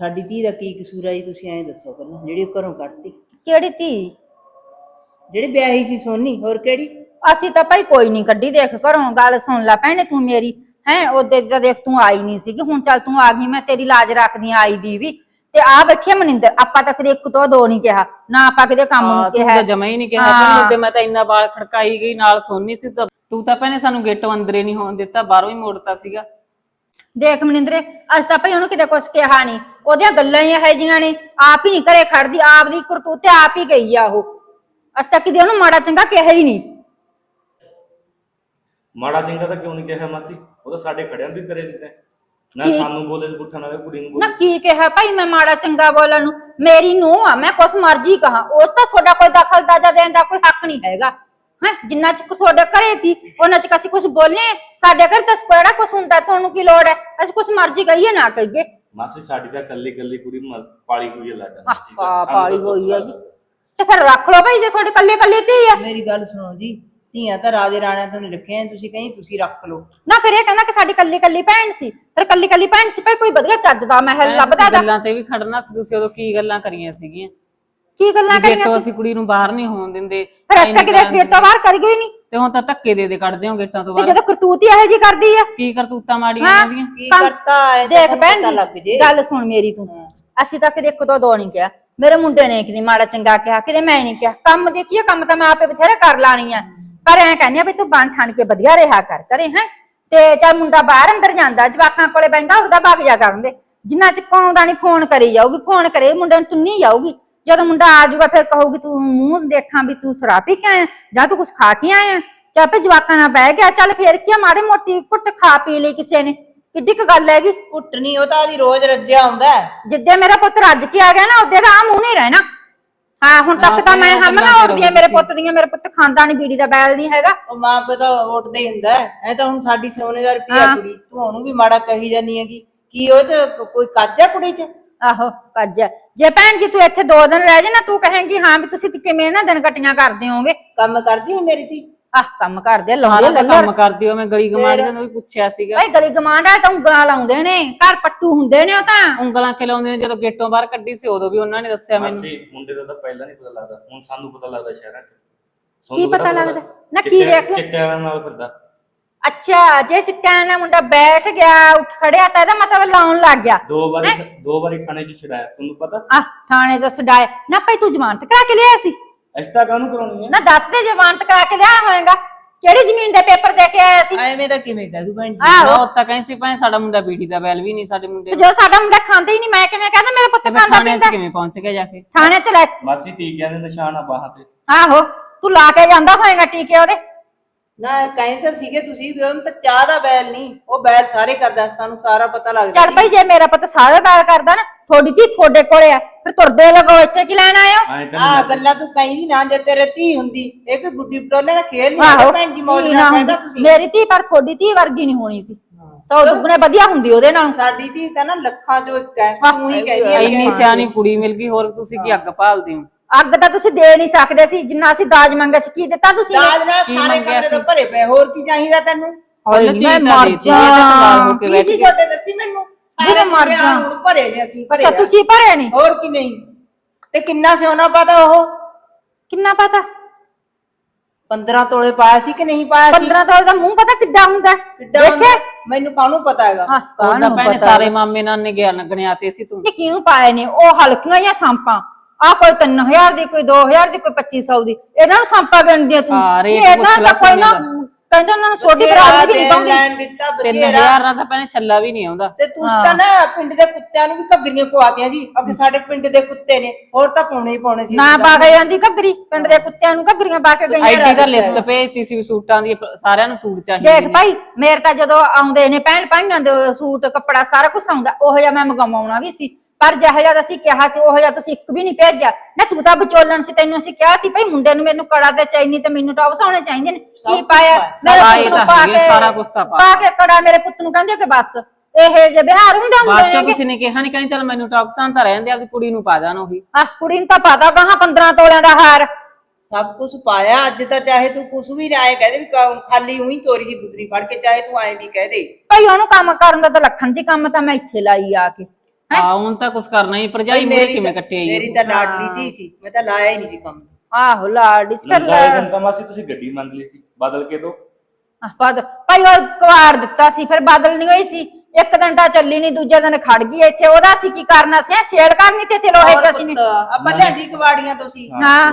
[SPEAKER 1] ਸਾਡੀ ਧੀ ਦਾ ਕੀ ਕਸੂਰ ਜੀ ਤੁਸੀਂ ਐਂ ਦੱਸੋ ਪਹਿਲਾਂ ਜਿਹੜੀ ਉਹ ਘਰੋਂ ਕੱਢਤੀ।
[SPEAKER 4] ਕਿਹੜੀ ਧੀ?
[SPEAKER 1] ਜਿਹੜੀ ਵਿਆਹੀ ਸੀ ਸੋਨੀ ਹੋਰ ਕਿਹੜੀ?
[SPEAKER 4] ਅਸੀਂ ਤਾਂ ਭਾਈ ਕੋਈ ਨਹੀਂ ਕੱਢੀ ਦੇਖ ਘਰੋਂ ਗੱਲ ਸੁਣ ਲੈ ਭੈਣੇ ਤੂੰ ਮੇਰੀ। ਹੈ ਉਹਦੇ ਤਾਂ ਦੇਖ ਤੂੰ ਆਈ ਨਹੀਂ ਸੀਗੀ ਹੁਣ ਚੱਲ ਤੂੰ ਆ ਗਈ ਮੈਂ ਤੇਰੀ ਲਾਜ ਰੱਖਦੀ ਆਈ ਦੀ ਵੀ। ਤੇ ਆ ਬੈਠੀ ਆ ਮਨਿੰਦਰ ਆਪਾਂ ਤਾਂ ਕਦੇ ਇੱਕ ਤੋਂ ਦੋ ਨਹੀਂ ਕਿਹਾ ਨਾ ਆਪਾਂ ਕਿਤੇ ਕੰਮ
[SPEAKER 2] ਹਾਂ
[SPEAKER 4] ਨੂੰ
[SPEAKER 2] ਤੂੰ
[SPEAKER 4] ਕਿਹਾ।
[SPEAKER 2] ਤਾਂ ਜਮਾ ਹੀ ਨਹੀਂ ਕਿਹਾ
[SPEAKER 4] ਹਾਂ।
[SPEAKER 2] ਉਹਦੇ ਮੈਂ ਤਾਂ ਇੰਨਾ ਵਾਲ ਖੜਕਾਈ ਗਈ ਨਾਲ ਸੋਨੀ ਸੀ ਤਾਂ ਤੂੰ ਤਾਂ ਭੈਣੇ ਸਾਨੂੰ ਗੇਟੋਂ ਅੰਦਰੇ ਨਹੀਂ ਹੋਣ ਦਿੱਤਾ ਬਾਹਰੋਂ ਹੀ ਮੋੜਤਾ ਸੀਗਾ।
[SPEAKER 4] ਦੇਖ ਮਨਿੰਦਰੇ ਅੱਜ ਤਾਂ ਭਈ ਉਹਨੂੰ ਕਿਤੇ ਕੁਛ ਕਿਹਾ ਨਹੀਂ। ਉਹਦੀਆਂ ਗੱਲਾਂ ਹੀ ਇਹੋ ਜਿਹੀਆਂ ਨੇ ਆਪ ਹੀ ਨਹੀਂ ਘਰੇ ਖੜਦੀ ਆਪ ਦੀ ਕਰਤੂਤ ਤੇ ਆਪ ਹੀ ਗਈ ਆ ਉਹ। ਅੱਜ ਤੱਕ ਕਿਤੇ ਉਹਨੂੰ ਮਾੜਾ ਚੰਗਾ ਕਿਹਾ ਹੀ ਨਹੀਂ।
[SPEAKER 3] ਮਾੜਾ ਚੰਗਾ ਤਾਂ ਕਿਉਂ ਨਹੀਂ ਕਿਹਾ ਮਾਸੀ? ਉਹ ਤਾਂ ਸਾਡੇ ਖੜਿਆਂ ਵੀ ਕਰੇ ਦਿੱਤੇ ਨਾ
[SPEAKER 4] ਕੀ?
[SPEAKER 3] ਸਾਨੂੰ ਬੋਲੇ ਪੁੱਠਾ ਨਾ ਕੁੜੀ ਨੂੰ
[SPEAKER 4] ਨਾ
[SPEAKER 3] ਬੋਲੇ।
[SPEAKER 4] ਕੀ ਕਿਹਾ ਭਾਈ ਮੈਂ ਮਾੜਾ ਚੰਗਾ ਬੋਲਣ ਨੂੰ? ਮੇਰੀ ਨੂੰਹ ਆ ਮੈਂ ਕੁਛ ਮਰਜ਼ੀ ਕਹਾ। ਉਸ ਤਾਂ ਤੁਹਾਡਾ ਕੋਈ ਦਖਲ ਦਾਜਾ ਦੇਣ ਦਾ ਕੋਈ ਹੱਕ ਨਹੀਂ ਹੈਗਾ। ਹੈ? ਜਿੰਨਾ ਚ ਤੁਹਾਡੇ ਘਰੇ ਸੀ ਉਹਨਾਂ ਚ ਅਸੀਂ ਕੁਝ ਬੋਲੇ ਸਾਡੇ ਘਰ ਤਾਂ ਕਿਹੜਾ ਕੁਛ ਹੁੰਦਾ ਤੁਹਾਨੂੰ ਕੀ ਲੋੜ ਹੈ? ਅਸੀਂ ਕੁਛ ਮਰਜ਼ੀ ਕਹੀਏ ਨਾ ਕਹੀਏ।
[SPEAKER 3] ਮਾਸੀ ਸਾਡੀ ਤਾਂ ਕੱਲੀ ਕੱਲੀ ਕੁੜੀ ਮ- ਪਾਲੀ ਹੋਈ ਹੈ ਲਾਡਾ
[SPEAKER 4] ਆਹ ਪਾਲੀ ਹੋਈ ਹੈਗੀ। ਤੇ ਫਿਰ ਰੱਖ ਲਓ ਭਾਈ ਜੇ ਤੁਹਾਡੇ ਕੱਲੇ ਕੱਲੇ ਧੀ ਆ।
[SPEAKER 1] ਮੇਰੀ ਗੱਲ ਸੁਣੋ ਜੀ ਧੀਆਂ ਤਾਂ ਰਾਜੇ ਰਾਣਿਆਂ ਤੋਂ ਨਹੀਂ ਰੱਖੀਆਂ ਤੁਸੀਂ ਕਹੀਂ ਤੁਸੀਂ ਰੱਖ ਲਓ।
[SPEAKER 4] ਨਾ ਫਿਰ ਇਹ ਕਹਿੰਦਾ ਕਿ ਸਾਡੀ ਕੱਲੀ ਕੱਲੀ ਭੈਣ ਸੀ ਫਿਰ ਕੱਲੀ ਕੱਲੀ ਭੈਣ ਸੀ ਭਾਈ ਕੋਈ ਵਧੀਆ ਚੱਜ ਦਾ ਮਹਿਲ ਲੱਭਦਾ ਦਾ
[SPEAKER 2] ਗੱਲਾਂ ਤੇ ਵੀ ਖੜਨਾ ਸੀ ਤੁਸੀਂ ਉਦੋਂ ਕੀ ਗੱਲਾਂ ਕਰੀਆਂ ਸੀਗੀਆਂ?
[SPEAKER 4] ਕੀ ਗੱਲਾਂ ਕਰੀਆਂ ਸੀ?
[SPEAKER 2] ਅਸੀਂ ਕੁੜੀ ਨੂੰ ਬਾਹਰ ਨਹੀਂ ਹੋਣ ਦਿੰਦੇ
[SPEAKER 4] ਫਿਰ ਅਸਤਾ ਕਿਤੇ ਗੇਟਾਂ ਬਾਹਰ ਕਰ ਗਈ ਨਹੀਂ।
[SPEAKER 2] ਤੇ ਹੁਣ ਤਾਂ ਧੱਕੇ ਦੇ ਦੇ ਕੱਢਦੇ ਹੋ ਗੇਟਾਂ ਤੋਂ
[SPEAKER 4] ਤੇ
[SPEAKER 2] ਬਾਹਰ।
[SPEAKER 4] ਜਦੋਂ ਕਰਤੂਤ ਹੀ ਇਹੋ ਜੀ ਕਰਦੀ ਆ।
[SPEAKER 2] ਕੀ ਕਰਤੂਤਾਂ ਮਾੜੀਆਂ
[SPEAKER 4] ਹਾਂ।
[SPEAKER 2] ਇਹਨਾਂ ਦੀਆਂ
[SPEAKER 1] ਕੀ ਕਰਤਾ ਹੈ
[SPEAKER 4] ਦੇਖ ਭੈਣ ਜੀ। ਗੱਲ ਸੁਣ ਮੇਰੀ ਤੂੰ। ਅਸੀਂ ਤਾਂ ਕਦੇ ਇੱਕ ਤੋਂ ਦੋ ਨਹੀਂ ਕਿਹਾ। ਮੇਰੇ ਮੁੰਡੇ ਨੇ ਕਿਤੇ ਮਾੜਾ ਚੰਗਾ ਕਿਹਾ ਕਿਤੇ ਮੈਂ ਨਹੀਂ ਕਿਹਾ। ਕੰਮ ਦੀ ਕੀ ਆ, ਕੰਮ ਤਾਂ ਮੈਂ ਆਪੇ ਬਥੇਰੇ ਕਰ ਲਾਣੀ ਆ। ਪਰ ਐਂ ਕਹਿੰਦੀ ਆ ਵੀ ਤੂੰ ਬਣ ਠਣ ਕੇ ਵਧੀਆ ਰਿਹਾ ਕਰ ਕਰੇ ਹੈ। ਤੇ ਚੱਲ ਮੁੰਡਾ ਬਾਹਰ ਅੰਦਰ ਜਾਂਦਾ ਜਵਾਕਾਂ ਕੋਲੇ ਬੈਂਦਾ ਉੱਠਦਾ ਭੱਗ ਜਾ ਕਰਨ ਦੇ। ਜਿੰਨਾ ਚ ਆਉਂਦਾ ਨਹੀਂ ਫੋਨ ਕਰੀ ਜਾਊਗੀ ਫੋਨ ਕਰੇ ਮੁੰਡੇ ਨੂੰ ਤੁੰਨੀ ਜਾਊਗੀ। ਜਦੋਂ ਮੁੰਡਾ ਆ ਜਾਊਗਾ ਫਿਰ ਕਹੂਗੀ ਤੂੰ ਮੂੰਹ ਦੇਖਾਂ ਵੀ ਤੂੰ ਸ਼ਰਾਬ ਪੀ ਕੇ ਆਇਆ ਜਾਂ ਤੂੰ ਕੁਝ ਖਾ ਕੇ ਆਇਆ। ਚੱਲ ਭਈ ਜਵਾਕਾਂ ਨਾਲ ਬਹਿ ਗਿਆ ਚੱਲ ਫੇਰ ਕੀ ਮਾੜੀ ਮੋਟੀ ਕੁੱਟ ਖਾ ਪੀ ਲਈ ਕਿਸੇ ਨੇ। ਕਿੱਡੀ ਕੁ ਗੱਲ ਹੈਗੀ?
[SPEAKER 1] ਕੁੱਟਣੀ ਉਹ ਤਾਂ ਆਦੀ ਰੋਜ਼ ਰੱਜਿਆ ਹੁੰਦਾ। ਹੈ।
[SPEAKER 4] ਜਿੱਦੇ ਮੇਰਾ ਪੁੱਤ ਰੱਜ ਕੇ ਆ ਗਿਆ ਨਾ ਉਹਦੇ ਦਾ ਆ ਮੂੰਹ ਨਹੀਂ ਰਹਿਣਾ। ਹਾਂ ਹੁਣ ਤੱਕ
[SPEAKER 2] ਹਾਂ,
[SPEAKER 4] ਤਾਂ ਮੈਂ ਹਮਲਾ
[SPEAKER 2] ਗੱਲਾਂ
[SPEAKER 4] ਉੜਦੀਆਂ ਮੇਰੇ ਪੁੱਤ ਦੀਆਂ ਮੇਰੇ ਪੁੱਤ ਖਾਂਦਾ ਨਹੀਂ ਬੀੜੀ ਦਾ ਬੈਲ ਨਹੀਂ ਹੈਗਾ।
[SPEAKER 1] ਉਹ ਮਾਂ ਪਿਓ ਤਾਂ ਉੱਠਦਾ ਹੀ ਹੁੰਦਾ ਹੈ। ਐ ਤਾਂ ਹੁਣ ਸਾਡੀ ਸੋਨੇ ਦਾ ਰੁਪਿਆ
[SPEAKER 4] ਹਾਂ।
[SPEAKER 1] ਕੁੜੀ ਤੂੰ ਉਹਨੂੰ ਵੀ ਮਾੜਾ ਕਹੀ ਜਾਨੀ ਹੈਗੀ। ਕੀ ਉਹ ਚ ਕੋਈ ਕੱਜ ਹੈ ਕੁੜੀ ਚ?
[SPEAKER 4] ਆਹੋ ਕੱਜ ਜੇ ਭੈਣ ਜੀ ਤੂੰ ਇੱਥੇ ਦੋ ਦਿਨ ਰਹਿ ਜਾ ਨਾ ਤੂੰ ਕਹੇਂਗੀ ਹਾਂ ਵੀ ਤੁਸੀਂ ਕਿਵੇਂ ਨਾ ਦਿਨ ਕਟੀਆਂ ਕਰਦੇ ਹੋਗੇ
[SPEAKER 1] ਕੰਮ ਕਰਦੀ ਹੈ ਮੇਰੀ ਧੀ?
[SPEAKER 4] ਆਹ ਕੰਮ ਕਰਦੇ
[SPEAKER 2] ਸਾਰਾ
[SPEAKER 4] ਲਾਉਂਦੇ
[SPEAKER 2] ਤਾਂ
[SPEAKER 4] ਲੱਲਰ।
[SPEAKER 2] ਕੰਮ ਕਰਦੀ ਹੋ ਮੈਂ ਗਲੀ ਗਮਾਂਡੀਆਂ ਨੂੰ ਵੀ ਪੁੱਛਿਆ ਸੀਗਾ।
[SPEAKER 4] ਭਾਈ ਗਲੀ ਗਮਾਂਡਾ ਤਾਂ ਉਂਗਲਾਂ ਲਾਉਂਦੇ ਨੇ ਘਰ ਪੱਟੂ ਹੁੰਦੇ ਨੇ ਉਹ ਤਾਂ।
[SPEAKER 2] ਉਂਗਲਾਂ ਕਿ ਲਾਉਂਦੇ ਨੇ? ਜਦੋਂ ਗੇਟੋਂ ਬਾਹਰ ਕੱਢੀ ਸੀ ਉਦੋਂ ਵੀ ਉਹਨਾਂ ਨੇ ਦੱਸਿਆ ਮੈਨੂੰ।
[SPEAKER 3] ਮਾਸੀ ਮੁੰਡੇ ਦਾ ਤਾਂ ਪਹਿਲਾਂ ਨਹੀਂ ਪਤਾ ਲੱਗਦਾ ਹੁਣ ਸਾਨੂੰ ਪਤਾ ਲੱਗਦਾ ਸ਼ਹਿਰਾਂ 'ਚ।
[SPEAKER 4] ਕੀ
[SPEAKER 3] ਤੁਹਾਨੂੰ
[SPEAKER 4] ਪਤਾ ਲੱਗਦਾ? ਨਾ ਕੀ
[SPEAKER 3] ਚਿੱਟਿਆਂ-
[SPEAKER 4] ਦੇਖ ਲਿਆ?
[SPEAKER 3] ਚਿੱਟਿਆਂ ਨਾਲ ਫਿਰਦਾ।
[SPEAKER 4] ਅੱਛਾ ਜੇ ਚਿੱਟਿਆਂ ਨਾਲ ਮੁੰਡਾ ਬੈਠ ਗਿਆ ਉੱਠ ਖੜਿਆ ਤਾਂ ਇਹਦਾ ਮਤਲਬ ਲਾਉਣ ਲੱਗ ਗਿਆ।
[SPEAKER 3] ਦੋ ਵਾਰੀ ਦੋ ਵਾਰੀ ਥਾਣੇ 'ਚ ਛਡਾਇਆ ਤੁਹਾਨੂੰ ਪਤਾ?
[SPEAKER 4] ਆਹ ਥਾਣੇ ਚ ਛਡਾਏ ਨਾ ਭਾਈ ਤੂੰ ਜ਼ਮਾਨਤ ਕਰਾ ਕੇ ਲਿਆ ਸੀ?
[SPEAKER 3] ਐਸਤਾ ਕਾਹਨੂੰ ਕਰਾਉਣੀ ਹੈ?
[SPEAKER 4] ਨਾ ਦੱਸ ਦੇ ਜ਼ਮਾਨਤ ਕਰਾ ਕੇ ਲਿਆ ਹੋਏਗਾ। ਕਿਹੜੀ ਜ਼ਮੀਨ ਦੇ ਪੇਪਰ ਦੇ ਕੇ ਆਇਆ ਸੀ?
[SPEAKER 1] ਐਵੇਂ ਤਾਂ ਕਿਵੇਂ ਕਹਿ ਦੂ ਭੈਣ ਜੀ?
[SPEAKER 4] ਆਹੋ।
[SPEAKER 2] ਉਹ ਤਾਂ ਕਹਿੰਦੀ ਸੀ ਭਾਵੇਂ ਸਾਡਾ ਮੁੰਡਾ ਬੀੜੀ ਦਾ ਬੈਲ ਵੀ ਨਹੀਂ ਸਾਡੇ ਮੁੰਡੇ
[SPEAKER 4] ਤੇ ਸਾਡਾ ਮੁੰਡਾ ਖਾਂਦਾ ਹੀ ਨਹੀਂ ਮੈਂ ਕਿਵੇਂ ਕਹਿੰਦਾ ਮੇਰਾ ਪੁੱਤ ਖਾਂਦਾ
[SPEAKER 2] ਥਾਣੇ 'ਚ
[SPEAKER 4] ਪੀਂਦਾ
[SPEAKER 2] ਕਿਵੇਂ ਪਹੁੰਚ ਗਿਆ ਜਾ ਕੇ?
[SPEAKER 4] ਥਾਣੇ ਚ ਲੈ।
[SPEAKER 3] ਮਾਸੀ ਟੀਕਿਆਂ ਦੇ ਨਿਸ਼ਾਨ ਆ ਬਾਹਾਂ ਤੇ।
[SPEAKER 4] ਆਹੋ ਤੂੰ ਲਾ ਕੇ ਜਾਂਦਾ ਹੋਏਗਾ ਟੀਕੇ ਉਹਦੇ।
[SPEAKER 1] ਨਾ ਕਹਿੰਦੇ ਤਾਂ ਸੀਗੇ ਤੁਸੀਂ ਵੀ ਉਹਨੂੰ ਤਾਂ ਚਾਹ ਦਾ ਬੈਲ ਨਹੀਂ ਉਹ ਬੈਲ ਸਾਰੇ ਕਰਦਾ ਸਾਨੂੰ ਸਾਰਾ ਪਤਾ ਲੱਗ
[SPEAKER 4] ਚੱਲ ਭਾਈ ਜੇ ਮੇਰਾ ਪੁੱਤ ਸਾਰਾ ਗੱਲ ਕਰਦਾ ਨਾ ਥੋੜੀ ਧੀ ਤੁਹਾਡੇ ਕੋਲੇ ਆ ਫਿਰ ਤੁਰਦੇ ਲੱਗੋ ਇੱਥੇ ਕੀ ਲੈਣ ਆਇਓ
[SPEAKER 3] ਐਂ ਤਾਂ
[SPEAKER 1] ਆ ਗੱਲਾਂ ਤੂੰ ਕਹੀਂ ਨਾ ਜੇ ਤੇਰੇ ਧੀ ਹੁੰਦੀ ਇਹ ਕੋਈ ਗੁੱਡੀ ਪਟੋਲੇ ਦਾ ਖੇਲ ਨਹੀਂ
[SPEAKER 4] ਆਹੋ
[SPEAKER 1] ਹੈਗਾ ਭੈਣ ਜੀ ਮੌਜ
[SPEAKER 4] ਧੀ
[SPEAKER 1] ਨਾਲ
[SPEAKER 4] ਨਾ
[SPEAKER 1] ਕਹਿੰਦਾ
[SPEAKER 4] ਹੁੰਦੀ।
[SPEAKER 1] ਤੁਸੀਂ।
[SPEAKER 4] ਮੇਰੀ ਧੀ ਪਰ ਤੁਹਾਡੀ ਧੀ ਵਰਗੀ ਨਹੀਂ ਹੋਣੀ ਸੀ। ਸੌ ਦੁੱਗਣੇ ਵਧੀਆ ਹੁੰਦੀ ਉਹਦੇ ਨਾਲ।
[SPEAKER 1] ਸਾਡੀ ਧੀ ਤਾਂ ਨਾ ਲੱਖਾਂ ਚੋਂ ਇੱਕ ਹੈ ਤੂੰ ਹੀ ਕਹਿੰਦੀ ਹੈ
[SPEAKER 2] ਇੰਨੀ ਸਿਆਣੀ ਕੁੜੀ ਮਿਲ ਗਈ ਹੋਰ ਤੁਸੀਂ ਕੀ ਅੱਗ ਭਾਲਦੇ ਹੋ?
[SPEAKER 4] ਅੱਗ ਤਾਂ ਤੁਸੀਂ ਦੇ ਨਹੀਂ ਸਕਦੇ ਸੀ ਜਿੰਨਾ ਅਸੀਂ ਦਾਜ ਮੰਗਿਆ ਸੀ ਕੀ ਦਿੱਤਾ ਤੁਸੀਂ ਨੇ?
[SPEAKER 1] ਦਾਜ ਨਾਲ
[SPEAKER 2] ਕੀ
[SPEAKER 1] ਸਾਰੇ
[SPEAKER 2] ਮੰਗਿਆ
[SPEAKER 1] ਕਮਰੇ ਤਾਂ
[SPEAKER 2] ਸੀ?
[SPEAKER 1] ਭਰੇ ਪਏ ਹੋਰ ਕੀ ਚਾਹੀਦਾ ਤੈਨੂੰ?
[SPEAKER 4] ਹਾਏ
[SPEAKER 2] ਚੀਜ਼
[SPEAKER 4] ਮੈਂ
[SPEAKER 2] ਤਾਂ
[SPEAKER 4] ਮਰ
[SPEAKER 2] ਦੇਤੀ, ਇਹ ਤਾਂ ਕਮਾਲ ਹੋ ਕੇ
[SPEAKER 1] ਕੀ
[SPEAKER 2] ਬੈਠ
[SPEAKER 1] ਸੀ
[SPEAKER 2] ਗਈ
[SPEAKER 1] ਤੁਹਾਡੇ ਦੱਸੀ ਮੈਨੂੰ?
[SPEAKER 4] ਵੀਰੇ
[SPEAKER 1] ਸਾਰੇ
[SPEAKER 4] ਮਰ
[SPEAKER 1] ਕਮਰੇ
[SPEAKER 4] ਜਾ।
[SPEAKER 1] ਹੁਣ ਭਰੇ ਨੇ ਅਸੀਂ ਭਰੇ
[SPEAKER 4] ਅੱਛਾ
[SPEAKER 1] ਆ।
[SPEAKER 4] ਤੁਸੀਂ ਭਰੇ ਨਹੀਂ
[SPEAKER 1] ਹੋਰ ਕੀ ਨਹੀਂ। ਤੇ ਕਿੰਨਾ ਸੋਨਾ ਪਾਤਾ ਉਹ?
[SPEAKER 4] ਕਿੰਨਾ ਪਤਾ?
[SPEAKER 1] 15 ਤੋਲੇ ਪਾਇਆ ਸੀ ਕਿ ਨਹੀਂ ਪਾਇਆ ਸੀ?
[SPEAKER 4] 15 ਤੋਲੇ ਦਾ ਮੂੰਹ ਪਤਾ ਕਿੱਡਾ ਹੁੰਦਾ? ਹੈ?
[SPEAKER 1] ਕਿੱਡਾ
[SPEAKER 4] ਦੇਖਿਆ
[SPEAKER 1] ਹੁੰਦਾ? ਮੈਨੂੰ ਕਾਹਨੂੰ ਪਤਾ ਹੈਗਾ?
[SPEAKER 4] ਹਾਂ
[SPEAKER 2] ਉਹਦਾ
[SPEAKER 4] ਕਾਹਨੂੰ
[SPEAKER 2] ਭੈਣੇ
[SPEAKER 4] ਪਤਾ?
[SPEAKER 2] ਸਾਰੇ ਮਾਮੇ ਨਾਲ ਨੇ ਗਿਆ ਲੱਗਣੇ ਆਤੇ ਸੀ ਤੂੰ।
[SPEAKER 4] ਇਹ ਕਿਹਨੂੰ ਪਾਏ ਨੇ? ਉਹ ਹਲਕੀਆਂ ਜਾਂ ਸੰਪਾਂ। ਆ ਕੋਈ 3000 ਦੀ ਕੋਈ 2000 ਦੀ ਕੋਈ 2500 ਦੀ। ਇਹਨਾਂ ਨੂੰ ਸੰਪਾ ਗਣਦੀਆਂ ਤੂੰ।
[SPEAKER 2] ਹਾਂ, ਰੇਟ
[SPEAKER 4] ਇਹ ਇਹਨਾਂ
[SPEAKER 2] ਪੁੱਛ ਲੈ
[SPEAKER 4] ਦਾ ਕੋਈ ਨਾ ਕਹਿੰਦੇ ਉਹਨਾਂ ਨੂੰ ਛੋਟੀ ਬਰਾਦਰੀ ਵੀ ਨਹੀਂ ਪਾਉਂਦੀ
[SPEAKER 1] ਲੈਣ ਦਿੱਤਾ
[SPEAKER 2] ਤਿੰਨ
[SPEAKER 1] ਬਥੇਰਾ।
[SPEAKER 2] ਹਜ਼ਾਰ ਨਾਲ ਤਾਂ ਭੈਣੇ ਛੱਲਾ ਵੀ ਨਹੀਂ ਆਉਂਦਾ।
[SPEAKER 1] ਤੇ ਤੂੰ ਤਾਂ ਨਾ ਪਿੰਡ ਦੇ ਕੁੱਤਿਆਂ ਨੂੰ ਵੀ ਘੱਗਰੀਆਂ ਪਵਾਤੀਆਂ ਸੀ ਅੱਗੇ ਸਾਡੇ ਪਿੰਡ ਦੇ ਕੁੱਤੇ ਨੇ ਹੋਰ ਤਾਂ ਪਾਉਣੇ ਹੀ ਪਾਉਣੇ ਸੀ।
[SPEAKER 4] ਨਾ ਪਾ ਕੇ ਜਾਂਦੀ ਘੱਗਰੀ ਪਿੰਡ ਦੇ ਕੁੱਤਿਆਂ ਨੂੰ ਘੱਗਰੀਆਂ ਪਾ ਕੇ ਗਈਆਂ।
[SPEAKER 2] ਆਈਡੀ ਦਾ ਲਿਸਟ ਭੇਜਤੀ ਸੀ ਵੀ ਸੂਟਾਂ ਦੀ ਸਾਰਿਆਂ ਨੂੰ ਸੂਟ ਚਾਹੀਦੇ
[SPEAKER 4] ਦੇਖ ਭਾਈ ਮੇਰੇ ਤਾਂ ਜਦੋਂ ਆਉਂਦੇ ਨੇ ਭੈਣ ਭਾਈਆਂ ਦੇ ਸੂਟ ਕੱਪੜਾ ਸਾਰਾ ਕੁਝ ਆਉਂਦਾ ਉਹ ਜਿਹਾ ਮੈਂ ਮੰਗਵਾਉਣਾ ਵੀ ਸੀ। ਪਰ ਜਿਹੋ ਜਿਹਾ ਅਸੀਂ ਕਿਹਾ ਸੀ ਉਹ ਜਿਹਾ ਤੁਸੀਂ ਇੱਕ ਵੀ ਨਹੀਂ ਭੇਜਿਆ। ਨਾ ਤੂੰ ਤਾਂ ਵਿਚੋਲਣ ਸੀ ਤੈਨੂੰ ਅਸੀਂ ਕਿਹਾ ਸੀ ਭਾਈ ਮੁੰਡੇ ਨੂੰ ਮੈਨੂੰ ਕੜਾ ਤੇ ਚਾਹੀਨੀ ਤੇ ਮੈਨੂੰ ਟੌਪਸ ਆਉਣੇ ਚਾਹੀਦੇ ਨੇ। ਕੀ ਪਾਇਆ। ਮੇਰੇ
[SPEAKER 2] ਸਾਰਾ
[SPEAKER 4] ਪੁੱਤ ਨੂੰ ਪਾ ਕੇ
[SPEAKER 2] ਸਾਰਾ ਕੁਛ ਤਾਂ ਪਾ।
[SPEAKER 4] ਕੇ ਕੜਾ ਮੇਰੇ ਪੁੱਤ ਨੂੰ ਕਹਿੰਦੇ ਕਿ ਬਸ ਇਹ ਜੇ ਬਿਹਾਰ ਹੁੰਦੇ
[SPEAKER 2] ਬਾਅਦ
[SPEAKER 4] ਹੁੰਦੇ
[SPEAKER 2] ਚੋਂ
[SPEAKER 4] ਨੇ
[SPEAKER 2] ਕਿਸੇ ਨੇ ਕਿਹਾ ਨਹੀਂ ਕਹਿੰਦੇ ਚੱਲ ਮੈਨੂੰ ਟੌਕਸਾਂ ਤਾਂ ਰਹਿੰਦੇ ਆਪਦੀ ਕੁੜੀ ਨੂੰ ਪਾ ਜਾਣ ਉਹੀ।
[SPEAKER 4] ਆਹ ਕੁੜੀ ਨੂੰ ਤਾਂ ਪਤਾ ਗਾਹਾਂ 15 ਤੋਲਿਆਂ ਦਾ ਹਾਰ।
[SPEAKER 1] ਸਭ ਕੁਝ ਪਾਇਆ ਅੱਜ ਤਾਂ ਚਾਹੇ ਤੂੰ ਕੁਝ ਵੀ ਆਏ ਕਹਦੇ ਵੀ ਕ- ਖਾਲੀ ਉਹੀ ਤੋਰੀ ਦੀ ਗੁਦਰੀ ਫੜ ਕੇ ਚਾਹੇ ਤੂੰ ਐਂ ਵੀ ਕਹਿ ਦੇ।
[SPEAKER 4] ਭਾਈ ਉਹਨੂੰ ਕੰਮ ਕਰਨ ਦਾ ਤਾਂ ਲੱਖਣ ਦੀ ਕੰਮ ਤਾਂ ਮੈਂ ਇੱਥੇ ਲਾਈ ਆ ਕੇ।
[SPEAKER 2] ਆ ਹੁਣ ਤਾਂ ਕੁਛ ਕਰਨਾ ਹੀ ਭਰਜਾਈ ਮੂਰੇ
[SPEAKER 1] ਮੇਰੀ
[SPEAKER 2] ਕਿਵੇਂ ਕੱਟੇ ਆਈ
[SPEAKER 1] ਮੇਰੀ ਤਾਂ ਲਾਡਲੀ ਧੀ ਸੀ ਮੈਂ ਤਾਂ ਲਾਇਆ ਹੀ ਨਹੀਂ ਸੀ ਕੰਮ।
[SPEAKER 4] ਆਹੋ ਲਾਡਿਸ ਫਿਰ
[SPEAKER 3] ਲੰਗਾਏ ਦਿਨ ਤਾਂ ਮਾਸੀ ਤੁਸੀਂ ਗੱਡੀ ਮੰਗ ਲਈ ਸੀ ਬਦਲ ਕੇ ਦੋ।
[SPEAKER 4] ਆਹ ਬਾਦ ਭਾਈ ਉਹ ਕਵਾਰ ਦਿੱਤਾ ਸੀ ਫਿਰ ਬਾਦਲ ਨਹੀਂ ਹੋਈ ਸੀ। ਇੱਕ ਦਿਨ ਤਾਂ ਚੱਲੀ ਨਹੀਂ ਦੂਜੇ ਦਿਨ ਖੜ ਗਈ ਇੱਥੇ। ਉਹਦਾ ਅਸੀਂ ਕੀ ਕਰਨਾ? ਸੀ ਸੇਲ ਕਰਨੀ ਤੇ ਇੱਥੇ ਲੋਹੇ ਚ ਅਸੀਂ ਨੇ।
[SPEAKER 1] ਆਪਾਂ ਲਿਆਂਦੀ ਕਵਾੜੀਆਂ ਤੁਸੀਂ।
[SPEAKER 4] ਹਾਂ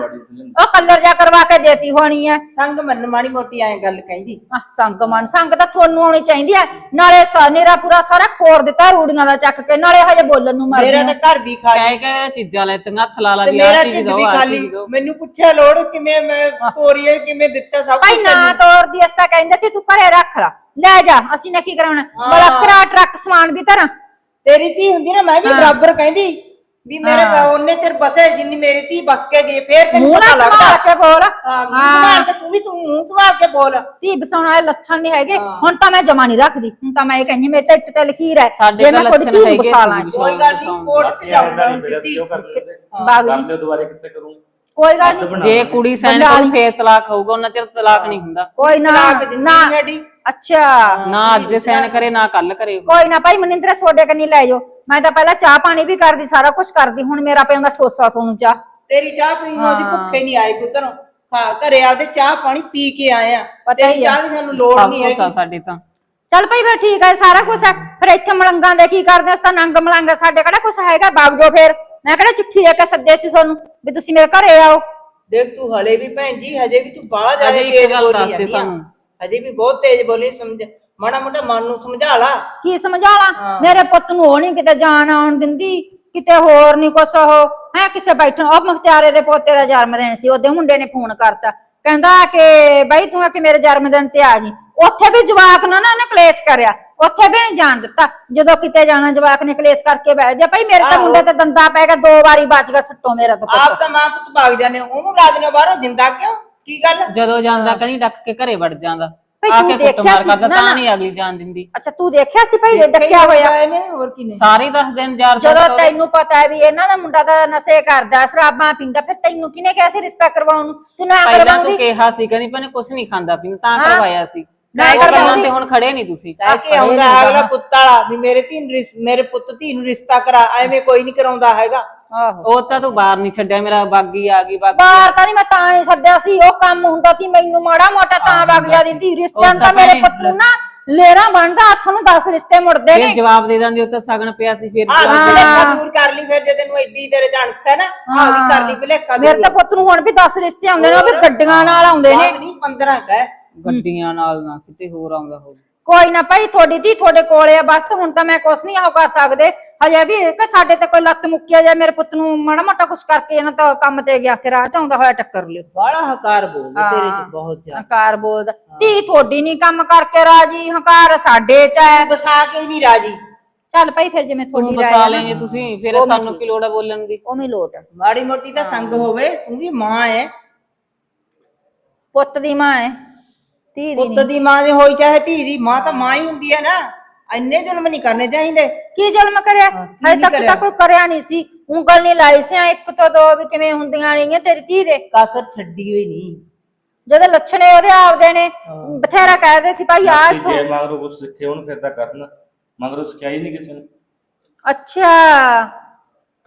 [SPEAKER 4] ਉਹ ਕਲਰ ਜਾ ਕਰਵਾ ਕੇ ਦੇਤੀ ਹੋਣੀ ਹੈ
[SPEAKER 1] ਸੰਗ ਮੰਨ ਮਾੜੀ ਮੋਟੀ ਐ ਗੱਲ ਕਹਿੰਦੀ।
[SPEAKER 4] ਆਹ ਸੰਗ ਮਨ ਸੰਗ ਤਾਂ ਤੁਹਾਨੂੰ ਆਉਣੀ ਚਾਹੀਦੀ ਹੈ ਨਾਲੇ ਸਾਨੇਰਾ ਪੂਰਾ ਸਾਰਾ ਖੋਰ ਦਿੱਤਾ ਰੂੜੀਆਂ ਦਾ ਚੱਕ ਕੇ। ਨਾਲੇ ਹਜੇ ਬੋਲਣ ਨੂੰ
[SPEAKER 1] ਮੇਰਾ
[SPEAKER 4] ਮਰਦੀ
[SPEAKER 1] ਤਾਂ ਘਰ ਵੀ ਖਾਲੀ।
[SPEAKER 2] ਕਹਿ ਕੇ ਚੀਜ਼ਾਂ ਲੈ ਤੀਆਂ ਹੱਥ ਲਾ ਲਾ
[SPEAKER 1] ਤੇ
[SPEAKER 2] ਵੀ
[SPEAKER 1] ਮੇਰਾ
[SPEAKER 2] ਚੀਜ਼
[SPEAKER 1] ਢਿੱਡ
[SPEAKER 2] ਦੋ
[SPEAKER 1] ਵੀ ਖਾਲੀ।
[SPEAKER 2] ਚੀਜ਼ ਦੋ।
[SPEAKER 1] ਮੈਨੂੰ ਪੁੱਛਿਆ ਲੋੜ ਕਿਵੇਂ ਮੈਂ ਕੋਰੀਅਰ ਕਿਵੇਂ ਦਿੱਤਾ ਸਭ
[SPEAKER 4] ਭਾਈ
[SPEAKER 1] ਕੁਛ
[SPEAKER 4] ਨਾ
[SPEAKER 1] ਤੈਨੂੰ।
[SPEAKER 4] ਤੋਰਦੀ ਅਸ ਤਾਂ ਕਹਿੰਦੇ ਤੀ ਤੂੰ ਘਰੇ ਰੱਖ ਲਾ। ਲੈ ਜਾ ਅਸੀਂ ਨੇ ਕੀ ਕਰਾਉਣਾ ਬੜਾ ਕਰਾ ਟਰੱਕ ਸਮਾਨ ਵੀ ਧਰਾਂ।
[SPEAKER 1] ਤੇਰੀ ਧੀ ਹੁੰਦੀ ਨਾ ਮੈਂ ਵੀ ਬਰਾਬਰ ਕਹਿੰਦੀ ਵੀ ਮੇਰੇ ਉਹਨੇ ਚਿਰ ਬਸੇ ਜਿੰਨੀ ਮੇਰੀ ਧੀ ਬਸ ਕੇ ਗਈ ਫੇਰ ਤੈਨੂੰ
[SPEAKER 4] ਮੂੰਹ
[SPEAKER 1] ਪਤਾ
[SPEAKER 4] ਨਾਲ
[SPEAKER 1] ਲੱਗਦਾ।
[SPEAKER 4] ਸੰਭਾਲ ਕੇ ਬੋਲ।
[SPEAKER 1] ਹਾਂ ਮੂੰਹ ਸੰਭਾਲ ਕੇ ਤੂੰ ਵੀ ਤੂੰ ਮੂੰਹ ਸੰਭਾਲ ਕੇ ਬੋਲ।
[SPEAKER 4] ਧੀ ਬਸਾਉਣ ਵਾਲੇ ਲੱਛਣ ਨਹੀਂ ਹੈਗੇ। ਹੁਣ ਤਾਂ ਮੈਂ ਜਮਾ ਨਹੀਂ ਰੱਖਦੀ। ਹੁਣ ਤਾਂ ਮੈਂ ਇਹ ਕਹਿੰਦੀ ਮੇਰੇ ਤੇ ਇੱਟ ਤੇ ਲਖੀਰ ਹੈ।
[SPEAKER 2] ਸਾਡੇ
[SPEAKER 4] ਜੇ
[SPEAKER 2] ਤਾਂ
[SPEAKER 4] ਮੈਂ ਥੋੜੀ
[SPEAKER 2] ਲੱਛਣ
[SPEAKER 4] ਧੀ
[SPEAKER 2] ਹੈਗੇ
[SPEAKER 4] ਬਸਾ ਲਾਂ।
[SPEAKER 1] ਕੋਈ ਗੱਲ ਨਹੀਂ ਕੋਰਟ 'ਚ ਜਾਊਂਗਾ ਹੁਣ ਸਿੱਧੀ
[SPEAKER 4] ਬਾਗ
[SPEAKER 5] ਕਰ ਲਿਓ ਦੁਬਾਰੇ ਕਿੱਥੇ ਕਰੂੰ?
[SPEAKER 4] ਕੋਈ ਗੱਲ ਨਹੀਂ
[SPEAKER 2] ਜੇ ਕੁੜੀ
[SPEAKER 4] ਬੰਦਾ
[SPEAKER 2] ਕਰੂ ਫੇਰ ਤਲਾਕ ਹੋਊਗਾ ਉਹਨਾਂ ਚਿਰ ਤਲਾਕ ਨਹੀਂ ਹੁੰਦਾ।
[SPEAKER 4] ਕੋਈ ਨਾ
[SPEAKER 1] ਤਲਾਕ ਦਿੰਦੀ
[SPEAKER 4] ਨਾ।
[SPEAKER 1] ਨੀ ਸਾਡੀ
[SPEAKER 4] ਅੱਛਾ।
[SPEAKER 2] ਨਾ ਅੱਜ ਸਾਈਨ ਕਰੇ ਨਾ ਕੱਲ ਕਰੇ
[SPEAKER 4] ਕੋਈ ਨਾ ਭਾਈ ਮਨਿੰਦਰ ਸੋਡੇ ਕੰਨੀ ਲੈ ਜਾਓ। ਮੈਂ ਤਾਂ ਪਹਿਲਾਂ ਚਾਹ ਪਾਣੀ ਵੀ ਕਰਦੀ ਸਾਰਾ ਕੁਝ ਕਰਦੀ ਹੁਣ ਮੇਰਾ ਪਿਆਉਂਦਾ ਠੋਸਾ ਸੋਨੂੰ ਚਾਹ।
[SPEAKER 1] ਤੇਰੀ ਚਾਹ ਪੀਣ ਨੂੰ ਅਸੀਂ ਭੁੱਖੇ ਨਹੀਂ ਆਏ ਕੋਈ ਘਰੋਂ। ਹਾਂ ਘਰੇ ਆਪਦੇ ਚਾਹ ਪਾਣੀ ਪੀ ਕੇ ਆਏ ਆ।
[SPEAKER 4] ਪਤਾ ਹੀ
[SPEAKER 1] ਤੇਰੀ
[SPEAKER 4] ਆ।
[SPEAKER 1] ਚਾਹ ਦੀ ਸਾਨੂੰ ਲੋੜ
[SPEAKER 2] ਸਭ
[SPEAKER 1] ਨਹੀਂ
[SPEAKER 2] ਕੁਛ ਆ
[SPEAKER 1] ਹੈਗੀ।
[SPEAKER 2] ਸਾਡੇ ਤਾਂ।
[SPEAKER 4] ਚੱਲ ਭਾਈ ਫਿਰ ਠੀਕ ਹੈ ਸਾਰਾ ਕੁਝ ਹੈ ਫਿਰ ਇੱਥੇ ਮਲੰਗਾਂ ਦੇ ਕੀ ਕਰਦੇ ਅਸ ਤਾਂ ਨੰਗ ਮਲੰਗਾ ਸਾਡੇ ਕਿਹੜਾ ਕੁਝ ਹੈਗਾ? ਬਾਗ ਜੋ ਫਿਰ। ਮੈਂ ਕਿਹੜਾ ਚਿੱਠੀ ਦੇ ਕੇ ਸੱਦੇ ਸੀ ਤੁਹਾਨੂੰ ਵੀ ਤੁਸੀਂ ਮੇਰੇ ਘਰੇ ਆਓ।
[SPEAKER 1] ਦੇਖ ਤੂੰ ਹਲੇ ਵੀ ਭੈਣ ਜੀ ਹਜੇ ਵੀ ਤੂੰ ਬਾਹਲਾ ਜ਼ਿਆਦਾ
[SPEAKER 2] ਹਜੇ ਇੱਕ
[SPEAKER 1] ਤੇਜ਼
[SPEAKER 2] ਗੱਲ
[SPEAKER 1] ਬੋਲੀ
[SPEAKER 2] ਦੱਸ ਦੇ
[SPEAKER 1] ਜਾਂਦੀ ਆ।
[SPEAKER 2] ਸਾਨੂੰ।
[SPEAKER 1] ਹਜੇ ਵੀ ਬਹੁਤ ਤੇਜ਼ ਬੋਲੀ ਸਮਝ ਮਾੜਾ ਮੋਟਾ ਮਨ ਨੂੰ ਸਮਝਾ ਲਾ।
[SPEAKER 4] ਕੀ ਸਮਝਾਣਾ ਮੇਰੇ ਪੁੱਤ ਨੂੰ ਉਹ ਨਹੀਂ ਕਿਤੇ ਜਾਣ ਆਉਣ ਦਿੰਦੀ ਕਿਤੇ ਹੋਰ ਨਹੀਂ ਕੁਛ ਉਹ। ਹੈ ਕਿਸੇ ਬੈਠਣ ਉਹ ਮੁਖਤਿਆਰੇ ਦੇ ਪੋਤੇ ਦਾ ਜਨਮ ਦਿਨ ਸੀ ਉਹਦੇ ਮੁੰਡੇ ਨੇ ਫੋਨ ਕਰਤਾ। ਕਹਿੰਦਾ ਕਿ ਬਾਈ ਤੂੰ ਆ ਕਿ ਮੇਰੇ ਜਨਮ ਦਿਨ ਤੇ ਆ ਜੀ। ਉੱਥੇ ਵੀ ਜਵਾਕ ਨਾ ਨਾ ਉਹਨੇ ਕਲੇਸ਼ ਕਰਿਆ। ਉੱਥੇ ਵੀ ਨਹੀਂ ਜਾਣ ਦਿੱਤਾ। ਜਦੋਂ ਕਿਤੇ ਜਾਣਾ ਜਵਾਕ ਨੇ ਕਲੇਸ਼ ਕਰਕੇ ਬਹਿ ਗਿਆ। ਭਾਈ ਮੇਰੇ ਤਾਂ
[SPEAKER 1] ਆਹੋ।
[SPEAKER 4] ਮੁੰਡੇ ਤੇ ਦੰਦਾ ਪੈ ਗਿਆ ਦੋ ਵਾਰੀ ਬਚ ਗਿਆ ਸੱਟੋ ਮੇਰਾ ਤਾਂ ਪੁੱਤ।
[SPEAKER 1] ਆਪ ਤਾਂ ਮਾਂ ਪੁੱਤ ਭਾਗ ਜਾਂਦੇ ਹੋ, ਉਹਨੂੰ ਲਾ ਦਿੰਦੇ ਹੋ ਬਾਹਰੋਂ ਜਿੰਦਾ ਕਿਉਂ? ਕੀ ਗੱਲ?
[SPEAKER 2] ਜਦੋਂ ਜਾਂਦਾ ਕਦੀ ਡੱਕ ਕੇ ਘਰੇ ਵੜ ਜਾਂਦਾ।
[SPEAKER 4] ਭਈ
[SPEAKER 2] ਆ
[SPEAKER 4] ਤੂੰ
[SPEAKER 2] ਕੇ
[SPEAKER 4] ਦੇਖਿਆ
[SPEAKER 2] ਕੁੱਟਮਾਰ
[SPEAKER 4] ਸੀ?
[SPEAKER 2] ਕਰਦਾ
[SPEAKER 4] ਨਾ,
[SPEAKER 2] ਤਾਂ
[SPEAKER 4] ਨਾ।
[SPEAKER 2] ਨਹੀਂ ਅਗਲੀ ਜਾਣ ਦਿੰਦੀ।
[SPEAKER 4] ਅੱਛਾ ਤੂੰ ਦੇਖਿਆ ਸੀ ਭਾਈ? ਇਹ ਡੱਕਿਆ ਹੋਇਆ।
[SPEAKER 1] ਨੇ ਹੋਰ ਕੀ ਨੇ
[SPEAKER 2] ਸਾਰੇ ਦੱਸ ਦਿਨ ਯਾਰ
[SPEAKER 4] ਜਦੋਂ ਤੈਨੂੰ ਪਤਾ ਹੈ ਵੀ ਇਹਨਾਂ ਦਾ ਮੁੰਡਾ ਤਾਂ ਨਸ਼ੇ ਕਰਦਾ ਸ਼ਰਾਬਾਂ ਪੀਂਦਾ ਫਿਰ ਤੈਨੂੰ ਕਿਹਨੇ ਕਿਹਾ ਸੀ ਰਿਸ਼ਤਾ ਕਰਵਾਉਣ ਨੂੰ? ਤੂੰ ਨਾ
[SPEAKER 2] ਪਹਿਲਾਂ
[SPEAKER 4] ਕਰਵਾਉਂਦੀ।
[SPEAKER 2] ਤੂੰ ਕਿਹਾ ਸੀ ਕਹਿੰਦੀ ਭੈਣੇ ਕੁਛ ਨਹੀਂ ਖਾਂਦਾ ਪੀਂਦਾ ਤਾਂ
[SPEAKER 4] ਹਾਂ।
[SPEAKER 2] ਕਰਵਾਇਆ ਸੀ।
[SPEAKER 4] ਨਾ
[SPEAKER 2] ਉਹ ਗੱਲਾਂ
[SPEAKER 4] ਕਰਵਾਉਂਦੀ।
[SPEAKER 2] ਤੇ ਹੁਣ ਖੜੇ ਨਹੀਂ ਤੁਸੀਂ।
[SPEAKER 1] ਕਹਿ ਕੇ ਆਉਂਦਾ ਅਗਲਾ ਪੁੱਤ ਵਾਲਾ। ਵੀ ਮੇਰੇ ਧੀ ਨੂੰ ਰਿਸ- ਮੇਰੇ ਪੁੱਤ ਧੀ ਨੂੰ ਰਿਸ਼ਤਾ ਕਰਾ। ਐਵੇਂ ਕੋਈ ਨਹੀਂ ਕਰਾਉਂਦਾ ਹੈਗਾ।
[SPEAKER 4] ਆਹੋ।
[SPEAKER 2] ਉਹ ਤਾਂ ਤੂੰ ਬਾਹਰ ਨਹੀਂ ਛੱਡਿਆ। ਮੇਰਾ ਬਾਗੀ ਆ ਗਈ ਬਾਗੀ
[SPEAKER 4] ਬਾਹਰ ਤਾਂ ਨਹੀਂ ਮੈਂ ਤਾਂ ਨਹੀਂ ਛੱਡਿਆ ਸੀ। ਉਹ ਕੰਮ ਹੁੰਦਾ ਸੀ ਮੈਨੂੰ ਮਾੜਾ ਮੋਟਾ ਤਾਂ ਵਗ ਜਾਂਦੀ ਸੀ। ਰਿਸ਼ਤਿਆਂ ਨੂੰ ਤਾਂ ਮੇਰੇ ਪੁੱਤ ਨੂੰ ਨਾ ਲੇਰਾ ਬਣਦਾ। ਹੱਥ ਨੂੰ 10 ਰਿਸ਼ਤੇ ਮੁੜਦੇ
[SPEAKER 2] ਫਿਰ
[SPEAKER 4] ਨੇ।
[SPEAKER 2] ਜਵਾਬ ਦੇ ਦਿੰਦੀ ਉਹ ਤਾਂ ਸਗਨ ਪਿਆ ਸੀ। ਫਿਰ
[SPEAKER 1] ਆਹ
[SPEAKER 2] ਜਵਾਬ ਦੇ-
[SPEAKER 1] ਭਲੇਖਾ ਦੂਰ ਕਰ ਲਈ। ਫਿਰ ਜੇ ਤੈਨੂੰ ਐਡੀ ਤੇਰੇ ਜਾਣਕ ਹੈ ਨਾ ਆਹ ਵੀ ਕਰ ਲਈ ਭਲੇਖਾ
[SPEAKER 4] ਮੇਰੇ ਤਾਂ ਪੁੱਤ ਨੂੰ ਹੁਣ ਵੀ 10 ਰਿਸ਼ਤੇ ਆਉਂਦੇ ਨੇ। ਉਹ ਵੀ ਗੱਡੀਆਂ ਨਾਲ ਆਉਂਦੇ ਨੇ।
[SPEAKER 1] ਨਹੀਂ 15 ਕਹਿ
[SPEAKER 2] ਗੱਡੀਆਂ ਨਾਲ ਨਾ ਕਿਤੇ ਹੋਰ ਆਉਂਦਾ ਹੋਵੇ।
[SPEAKER 4] ਕੋਈ ਨਾ ਭਾਈ ਤੁਹਾਡੀ ਧੀ ਤੁਹਾਡੇ ਕੋਲੇ ਆ ਬਸ ਹੁਣ ਤਾਂ ਮੈਂ ਕੁਛ ਨਹੀਂ ਉਹ ਕਰ ਸਕਦੇ। ਹਜੇ ਵੀ ਕਿ ਸਾਡੇ ਤੇ ਕੋਈ ਲੱਤ ਮੁੱਕਿਆ ਜਾਂ ਮੇਰੇ ਪੁੱਤ ਨੂੰ ਮਾੜਾ ਮੋਟਾ ਕੁਛ ਕਰਕੇ ਇਹਨਾਂ ਤਾਂ ਕੰਮ ਤੇ ਗਿਆ ਤੇ ਰਾਹ ਚ ਆਉਂਦਾ ਹੋਇਆ ਟੱਕਰ ਲਿਓ।
[SPEAKER 1] ਬਾਹਲਾ ਹਕਾਰ ਬੋਲਦੇ ਤੇਰੇ ਚ ਬਹੁਤ ਜ਼ਿਆਦਾ।
[SPEAKER 4] ਹੰਕਾਰ ਬੋਲਦਾ। ਧੀ ਤੁਹਾਡੀ ਨਹੀਂ ਕੰਮ ਕਰਕੇ ਰਾਜੀ ਹੰਕਾਰ ਸਾਡੇ ਚ ਹੈ।
[SPEAKER 1] ਬਸਾ ਕੇ ਨਹੀਂ ਰਾਜੀ।
[SPEAKER 4] ਚੱਲ ਭਾਈ ਫਿਰ ਜਿਵੇਂ
[SPEAKER 2] ਤੂੰ
[SPEAKER 4] ਤੁਹਾਡੀ
[SPEAKER 2] ਬਸਾ
[SPEAKER 4] ਰਾਏ
[SPEAKER 2] ਤੁਸੀਂ ਫਿਰ ਸਾਨੂੰ ਕੀ ਲੋੜ ਆ ਬੋਲਣ ਦੀ?
[SPEAKER 4] ਉਵੇਂ ਲੋਟ।
[SPEAKER 1] ਮਾੜੀ ਮੋਟੀ ਤਾਂ ਸੰਗ ਹੋਵੇ ਤੂੰ ਵੀ ਮਾਂ ਹੈ
[SPEAKER 4] ਪੁੱਤ ਦੀ ਮਾਂ ਹੈ ਧੀ ਦੀ
[SPEAKER 1] ਪੁੱਤ ਦੀ ਮਾਂ ਜੇ ਹੋਈ ਚਾਹੇ ਧੀ ਦੀ ਮਾਂ ਤਾਂ ਮਾਂ ਹੀ ਹੁੰਦੀ ਹੈ ਨਾ। ਇੰਨੇ ਜ਼ੁਲਮ ਨਹੀਂ ਕਰਨੇ ਚਾਹੀਦੇ।
[SPEAKER 4] ਕੀ ਜ਼ੁਲਮ ਕਰਿਆ?
[SPEAKER 1] ਕੀ
[SPEAKER 4] ਹਜੇ
[SPEAKER 1] ਨੀ
[SPEAKER 4] ਤੱਕ
[SPEAKER 1] ਕਰਿਆ?
[SPEAKER 4] ਤਾਂ ਕੋਈ ਕਰਿਆ ਨਹੀਂ ਸੀ। ਉਂਗਲ ਨਹੀਂ ਲਾਈ ਸੀ ਇੱਕ ਤੋਂ ਦੋ ਵੀ ਕਿਵੇਂ ਹੁੰਦੀਆਂ ਨੇਗੀਆਂ ਤੇਰੀ ਧੀ ਦੇ।
[SPEAKER 1] ਕਸਰ ਛੱਡੀ ਹੋਈ ਨਹੀਂ।
[SPEAKER 4] ਜਦੋਂ ਲੱਛਣੇ ਉਹਦੇ ਆਪਦੇ ਨੇ ਬਥੇਰਾ ਕਹਿਦੇ ਸੀ ਭਾਈ ਆ
[SPEAKER 5] ਜੇ
[SPEAKER 4] ਇੱਥੋਂ
[SPEAKER 5] ਮਗਰੋਂ ਕੁਝ ਸਿੱਖੇ ਉਹਨੂੰ ਫਿਰ ਤਾਂ ਕਰਨ। ਮਗਰੋਂ ਸਿੱਖਿਆ ਹੀ ਨਹੀਂ ਕਿਸੇ ਨੇ।
[SPEAKER 4] ਅੱਛਾ।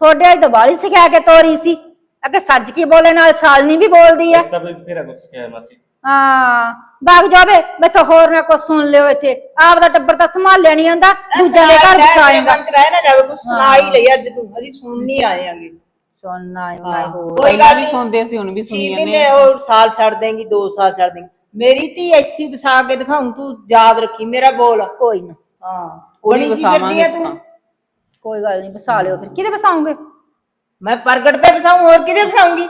[SPEAKER 4] ਤੁਹਾਡੇ ਅੱਜ ਦਵਾਲੀ ਸਿਖਾ ਕੇ ਤੋਰੀ ਸੀ। ਅਗੇ ਸੱਜ ਕੀ ਬੋਲੇ ਨਾਲ ਸਾਲਨੀ ਵੀ ਬੋਲਦੀ ਆ
[SPEAKER 5] ਇਸ ਤਾਂ ਫੇਰਾ ਕੁਝ ਸਿੱਖਿਆ ਮਾਸੀ।
[SPEAKER 4] ਹਾਂ ਬਾਗ ਜਾਵੇ ਮੈਥੋਂ ਹੋਰ ਨਾ ਕੁਛ ਸੁਣ ਲਿਓ ਇੱਥੇ। ਆਪ ਦਾ ਟੱਬਰ ਤਾਂ ਸੰਭਾਲਿਆ ਨਹੀਂ ਆਂਦਾ ਦੂਜੇ ਦੇ ਘਰ ਵਸਾਏਗਾ
[SPEAKER 1] ਮਨ ਚ ਰਹਿ ਨਾ ਜਾਵੇ ਕੁਛ ਸੁਣਾ ਹੀ ਲਈ ਅੱਜ ਤੂੰ ਅਸੀਂ ਸੁਣਨੀ ਆਏ ਆਂਗੇ
[SPEAKER 4] ਸੁਣਨਾ ਆਇਆ ਹੋ
[SPEAKER 1] ਕੋਈ
[SPEAKER 2] ਪਹਿਲਾਂ
[SPEAKER 1] ਗੱਲ
[SPEAKER 2] ਵੀ
[SPEAKER 1] ਨਹੀਂ
[SPEAKER 2] ਸੁਣਦੇ ਸੀ ਹੁਣ ਵੀ
[SPEAKER 1] ਛੇ
[SPEAKER 2] ਸੁਣੀ
[SPEAKER 1] ਮਹੀਨੇ
[SPEAKER 2] ਜਾਂਦੇ ਆ।
[SPEAKER 1] ਹੋਰ ਸਾਲ ਛੱਡ ਦੇਂਗੀ 2 ਸਾਲ ਛੱਡ ਦੇਂਗੀ। ਮੇਰੀ ਧੀ ਇੱਥੇ ਵਸਾ ਕੇ ਦਿਖਾਉਂ ਤੂੰ ਯਾਦ ਰੱਖੀ ਮੇਰਾ ਬੋਲ।
[SPEAKER 4] ਕੋਈ ਨਾ।
[SPEAKER 1] ਹਾਂ ਕੀ
[SPEAKER 2] ਵਸਾਵਾਂਗੇ
[SPEAKER 1] ਤੂੰ?
[SPEAKER 4] ਕੋਈ ਗੱਲ ਨਹੀਂ ਵਸਾ ਲਿਓ ਫਿਰ। ਕਿਹਦੇ ਵਸਾਉਂਗੇ
[SPEAKER 1] ਮੈਂ ਪ੍ਰਗਟ ਤੇ ਵਸਾਉਂ ਹੋਰ ਕਿਹਦੇ ਵਸਾਉਂਗੀ?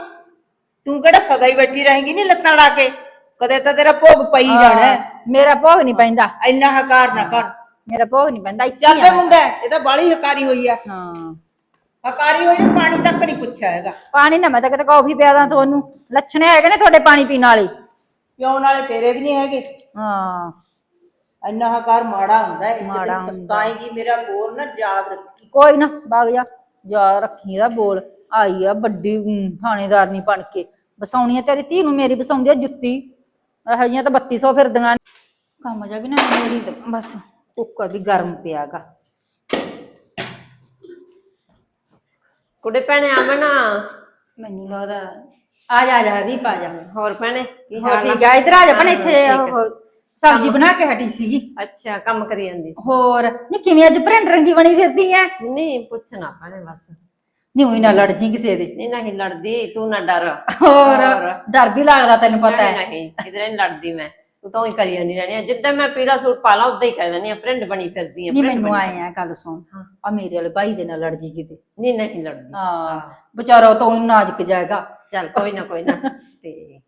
[SPEAKER 1] ਤੂੰ ਕਿਹੜਾ ਸਦਾ ਹੀ ਬੈਠੀ ਰਹੇਂਗੀ ਨਹੀਂ ਲੱਤਾਂ ਲਾ ਕੇ? ਕਦੇ ਤਾਂ ਤੇਰਾ ਭੋਗ ਪਈ ਜਾਣਾ ਹੈ।
[SPEAKER 4] ਮੇਰਾ ਭੋਗ ਨਹੀਂ ਪੈਂਦਾ।
[SPEAKER 1] ਇੰਨਾ ਹਕਾਰ ਨਾ ਕਰ।
[SPEAKER 4] ਮੇਰਾ ਭੋਗ ਨਹੀਂ ਪੈਂਦਾ ਇੱਥੇ
[SPEAKER 1] ਚੱਲ
[SPEAKER 4] ਹੀ
[SPEAKER 1] ਫੇ
[SPEAKER 4] ਆ ਮੈਂ।
[SPEAKER 1] ਮੁੰਡਾ ਇਹ ਤਾਂ ਬਾਲੀ ਹਕਾਰੀ ਹੋਈ ਆ।
[SPEAKER 4] ਹਾਂ।
[SPEAKER 1] ਹਕਾਰੀ ਹੋਈ ਨੇ ਪਾਣੀ ਤੱਕ ਨਹੀਂ ਪੁੱਛਿਆ ਹੈਗਾ।
[SPEAKER 4] ਪਾਣੀ ਨਾ ਮੈਂ ਤਾਂ ਕਿਤੇ ਕਾਫੀ ਪਿਆਦਾ ਤੁਹਾਨੂੰ। ਲੱਛਣੇ ਹੈਗੇ ਨੇ ਤੁਹਾਡੇ ਪਾਣੀ ਪੀਣ ਵਾਲੇ।
[SPEAKER 1] ਪਿਉਣ ਵਾਲੇ ਤੇਰੇ ਵੀ ਨਹੀਂ ਹੈਗੇ।
[SPEAKER 4] ਹਾਂ।
[SPEAKER 1] ਇੰਨਾ ਹਕਾਰ ਮਾੜਾ ਹੁੰਦਾ ਹੈ ਇੱਕ
[SPEAKER 4] ਮਾੜਾ
[SPEAKER 1] ਦਿਨ
[SPEAKER 4] ਹੁੰਦਾ।
[SPEAKER 1] ਪਛਤਾਏਗੀ ਮੇਰਾ ਬੋਲ ਨਾ ਯਾਦ ਰੱਖੀ।
[SPEAKER 4] ਕੋਈ ਨਾ ਭਾਗ ਜਾ। ਜਾ ਰੱਖੀ ਦਾ ਬੋਲ। ਆਈ ਆ ਵੱਡੀ ਅਮ, ਥਾਣੇਦਾਰ ਨਹੀਂ ਬਣ ਕੇ। ਬਸਾਉਣੀ ਆ ਤੇਰੀ ਧੀ ਨੂੰ ਮੇਰੀ ਬਸਾਉਂਦੀ ਆ ਜੁੱਤੀ। ਇਹੋ ਜਿਹੀਆਂ ਤਾਂ 3200 ਫਿਰਦੀਆਂ ਨੇ। ਕੰਮ ਜਾ ਵੀ ਨਾ ਮੇਰੀ ਤਾਂ ਬਸ ਕੁੱਕਰ ਵੀ ਗਰਮ ਪਿਆਗਾ।
[SPEAKER 6] ਕੁੜੇ ਭੈਣੇ ਆਵਣਾ
[SPEAKER 4] ਮੈਨੂੰ ਲੱਗਦਾ ਆ ਜਾ ਆ ਜਾ ਦੀਪ ਆ ਜਾ।
[SPEAKER 6] ਹੋਰ ਭੈਣੇ ਕੀ
[SPEAKER 4] ਹੋਰ
[SPEAKER 6] ਹਾਲ ਆ?
[SPEAKER 4] ਠੀਕ ਆ? ਇਧਰ ਆ ਜਾ ਭਣ ਇੱਥੇ ਉਹ ਸਬਜ਼ੀ ਬਣਾ ਕੇ ਹਟੀ ਸੀਗੀ।
[SPEAKER 6] ਅੱਛਾ ਕੰਮ ਕਰੀ ਜਾਂਦੀ ਸੀ।
[SPEAKER 4] ਹੋਰ ਨੀ ਕਿਵੇਂ ਅੱਜ ਭਰਿੰਡ ਰੰਗੀ ਬਣੀ ਫਿਰਦੀ ਐ?
[SPEAKER 6] ਨਹੀਂ ਪੁੱਛਣਾ ਭੈਣੇ ਬਸ।
[SPEAKER 4] ਨੀ ਉਹੀ ਨਾ ਲੜ ਜੀ ਕਿਸੇ ਦੇ।
[SPEAKER 6] ਨਹੀਂ ਨਹੀਂ ਲੜਦੀ ਤੂੰ ਨਾ ਡਰ।
[SPEAKER 4] ਹੋਰ। ਡਰ ਵੀ ਲੱਗਦਾ ਤੈਨੂੰ ਪਤਾ
[SPEAKER 6] ਨਹੀਂ
[SPEAKER 4] ਹੈ।
[SPEAKER 6] ਨਹੀਂ ਕਿਧਰੇ ਨਹੀਂ ਲੜਦੀ ਮੈਂ। ਤੂੰ ਤਾਂ ਹੀ ਕਰੀ ਜਾਂਦੀ ਰਹਿਣੀ ਆ। ਜਿੱਦਾਂ ਮੈਂ ਪੀਲਾ ਸੂਟ ਪਾ ਲਾਂ ਉਦਾਂ ਹੀ ਕਹਿ ਦਿੰਦੀ ਆ ਫਰੈਂਡ ਬਣੀ ਫਿਰਦੀ ਆ
[SPEAKER 4] ਨਹੀਂ ਮੈਨੂੰ ਆਏ ਆ ਗੱਲ ਸੁਣ। ਆ ਮੇਰੇ ਵਾਲੇ ਭਾਈ ਦੇ ਨਾਲ ਲੜ ਜੀ ਕਿਤੇ।
[SPEAKER 6] ਨਹੀਂ ਨਹੀਂ ਲੜਦੀ।
[SPEAKER 4] ਹਾਂ ਵਿਚਾਰਾ ਤਾਂ ਉਹ ਨਾਜ਼ੁਕ ਜਾਏਗਾ।
[SPEAKER 6] ਚੱਲ ਕੋਈ ਨਾ ਕੋਈ ਨਾ। ਤੇ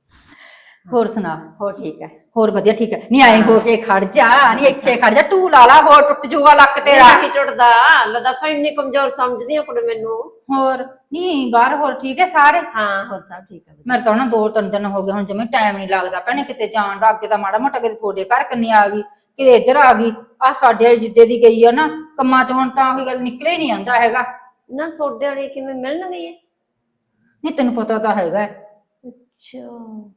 [SPEAKER 4] ਹੋਰ ਸੁਣਾ
[SPEAKER 6] ਹੋ। ਠੀਕ ਹੈ
[SPEAKER 4] ਹੋਰ ਵਧੀਆ ਠੀਕ ਹੈ। ਨਹੀਂ ਆਏ ਹੋ ਕੇ ਖੜ ਜਾ ਨਹੀਂ ਇੱਥੇ ਖੜ ਜਾ ਤੂੰ ਲਾ ਲਾ ਹੋਰ ਟੁੱਟ ਜੂਗਾ ਲੱਕ ਤੇਰਾ।
[SPEAKER 6] ਨਹੀਂ ਟੁੱਟਦਾ ਲੈ ਦੱਸੋ ਇੰਨੀ ਕਮਜ਼ੋਰ ਸਮਝਦੀ ਆ ਕੁੜੇ ਮੈਨੂੰ।
[SPEAKER 4] ਹੋਰ ਨਹੀਂ ਬਾਹਰ ਹੋਰ ਠੀਕ ਹੈ ਸਾਰੇ?
[SPEAKER 6] ਹਾਂ ਹੋਰ ਸਭ ਠੀਕ ਹੈ।
[SPEAKER 4] ਮੇਰੇ ਤਾਂ ਨਾ ਦੋ ਤਿੰਨ ਦਿਨ ਹੋ ਗਏ ਹੁਣ ਜਮੇ ਟਾਈਮ ਨਹੀਂ ਲੱਗਦਾ ਭੈਣੇ ਕਿਤੇ ਜਾਣ ਦਾ ਅੱਗੇ ਤਾਂ ਮਾੜਾ ਮੋਟਾ ਕਿਤੇ ਤੁਹਾਡੇ ਘਰ ਕੰਨੀ ਆ ਗਈ ਕਿਤੇ ਇੱਧਰ ਆ ਗਈ ਆ ਸਾਡੇ ਵਾਲੀ ਜਿੱਦੇ ਦੀ ਗਈ ਆ ਨਾ ਕੰਮਾਂ 'ਚ ਹੁਣ ਤਾਂ ਉਹੀ ਗੱਲ ਨਿਕਲੇ ਨਹੀਂ ਆਂਦਾ ਹੈਗਾ।
[SPEAKER 6] ਨਾ ਸੋਡੇ ਵਾਲੀ ਕਿਵੇਂ ਮਿਲਣਗੇ
[SPEAKER 4] ਨਹੀਂ ਤੈਨੂੰ ਪਤਾ ਤਾਂ ਹੈਗਾ ਹੈ।
[SPEAKER 6] ਅੱਛਾ।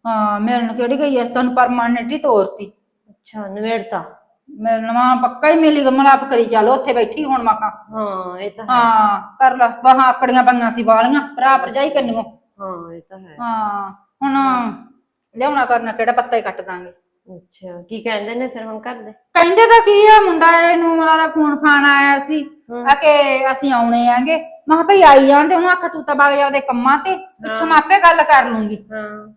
[SPEAKER 4] ਹਾਂ ਮਿਲਣ ਕਿਹੜੀ ਗਈ ਐ? ਤੁਹਾਨੂੰ ਪਰਮਾਨੈਂਟ ਹੀ ਤੋਰਤੀ।
[SPEAKER 6] ਅੱਛਾ ਨਵੇੜਤਾ
[SPEAKER 4] ਮਿਲਣ ਪੱਕਾ ਹੀ ਮਿਲੀ ਮਲਾਪ ਕਰੀ ਚੱਲ ਉੱਥੇ ਬੈਠੀ ਹੁਣ ਮਾਕਾ
[SPEAKER 6] ਹਾਂ ਇਹ ਤਾਂ ਹੈ।
[SPEAKER 4] ਹਾਂ ਕਰ ਲਾ ਬਾਹਾਂ ਆਕੜੀਆਂ ਪਈਆਂ ਸੀ ਵਾਲੀਆਂ ਭਰਾ ਭਰਜਾਈ ਕੰਨਿਓ।
[SPEAKER 6] ਹਾਂ ਇਹ ਤਾਂ ਹੈ।
[SPEAKER 4] ਹਾਂ ਹੁਣ ਲਿਆਉਣਾ ਕਰਨਾ ਕਿਹੜਾ ਪੱਤਾ ਹੀ ਕੱਟ ਦਾਂਗੇ।
[SPEAKER 6] ਅੱਛਾ ਕੀ ਕਹਿੰਦੇ ਨੇ ਫਿਰ ਹੁਣ ਕਰਦੇ
[SPEAKER 4] ਕਹਿੰਦੇ ਤਾਂ ਕੀ ਆ ਮੁੰਡਾ ਇਹਨੂੰ ਮੇਰਾ ਦਾ ਫੋਨ ਫਾਨ ਆਇਆ ਸੀ ਆ ਕਿ ਅਸੀਂ ਆਉਣੇ ਆਂਗੇ ਮੈਂ ਕਿਹਾ ਭਈ ਆਈ ਜਾਣ ਤੇ ਹੁਣ ਆਖ ਤੂੰ ਤਾਂ ਵਗ ਜਾ ਉਹਦੇ ਕੰਮਾਂ ਤੇ ਪਿੱਛੋਂ ਮੈਂ ਆਪੇ ਗੱਲ ਕਰ ਲੂੰਗੀ।
[SPEAKER 6] ਹਾਂ।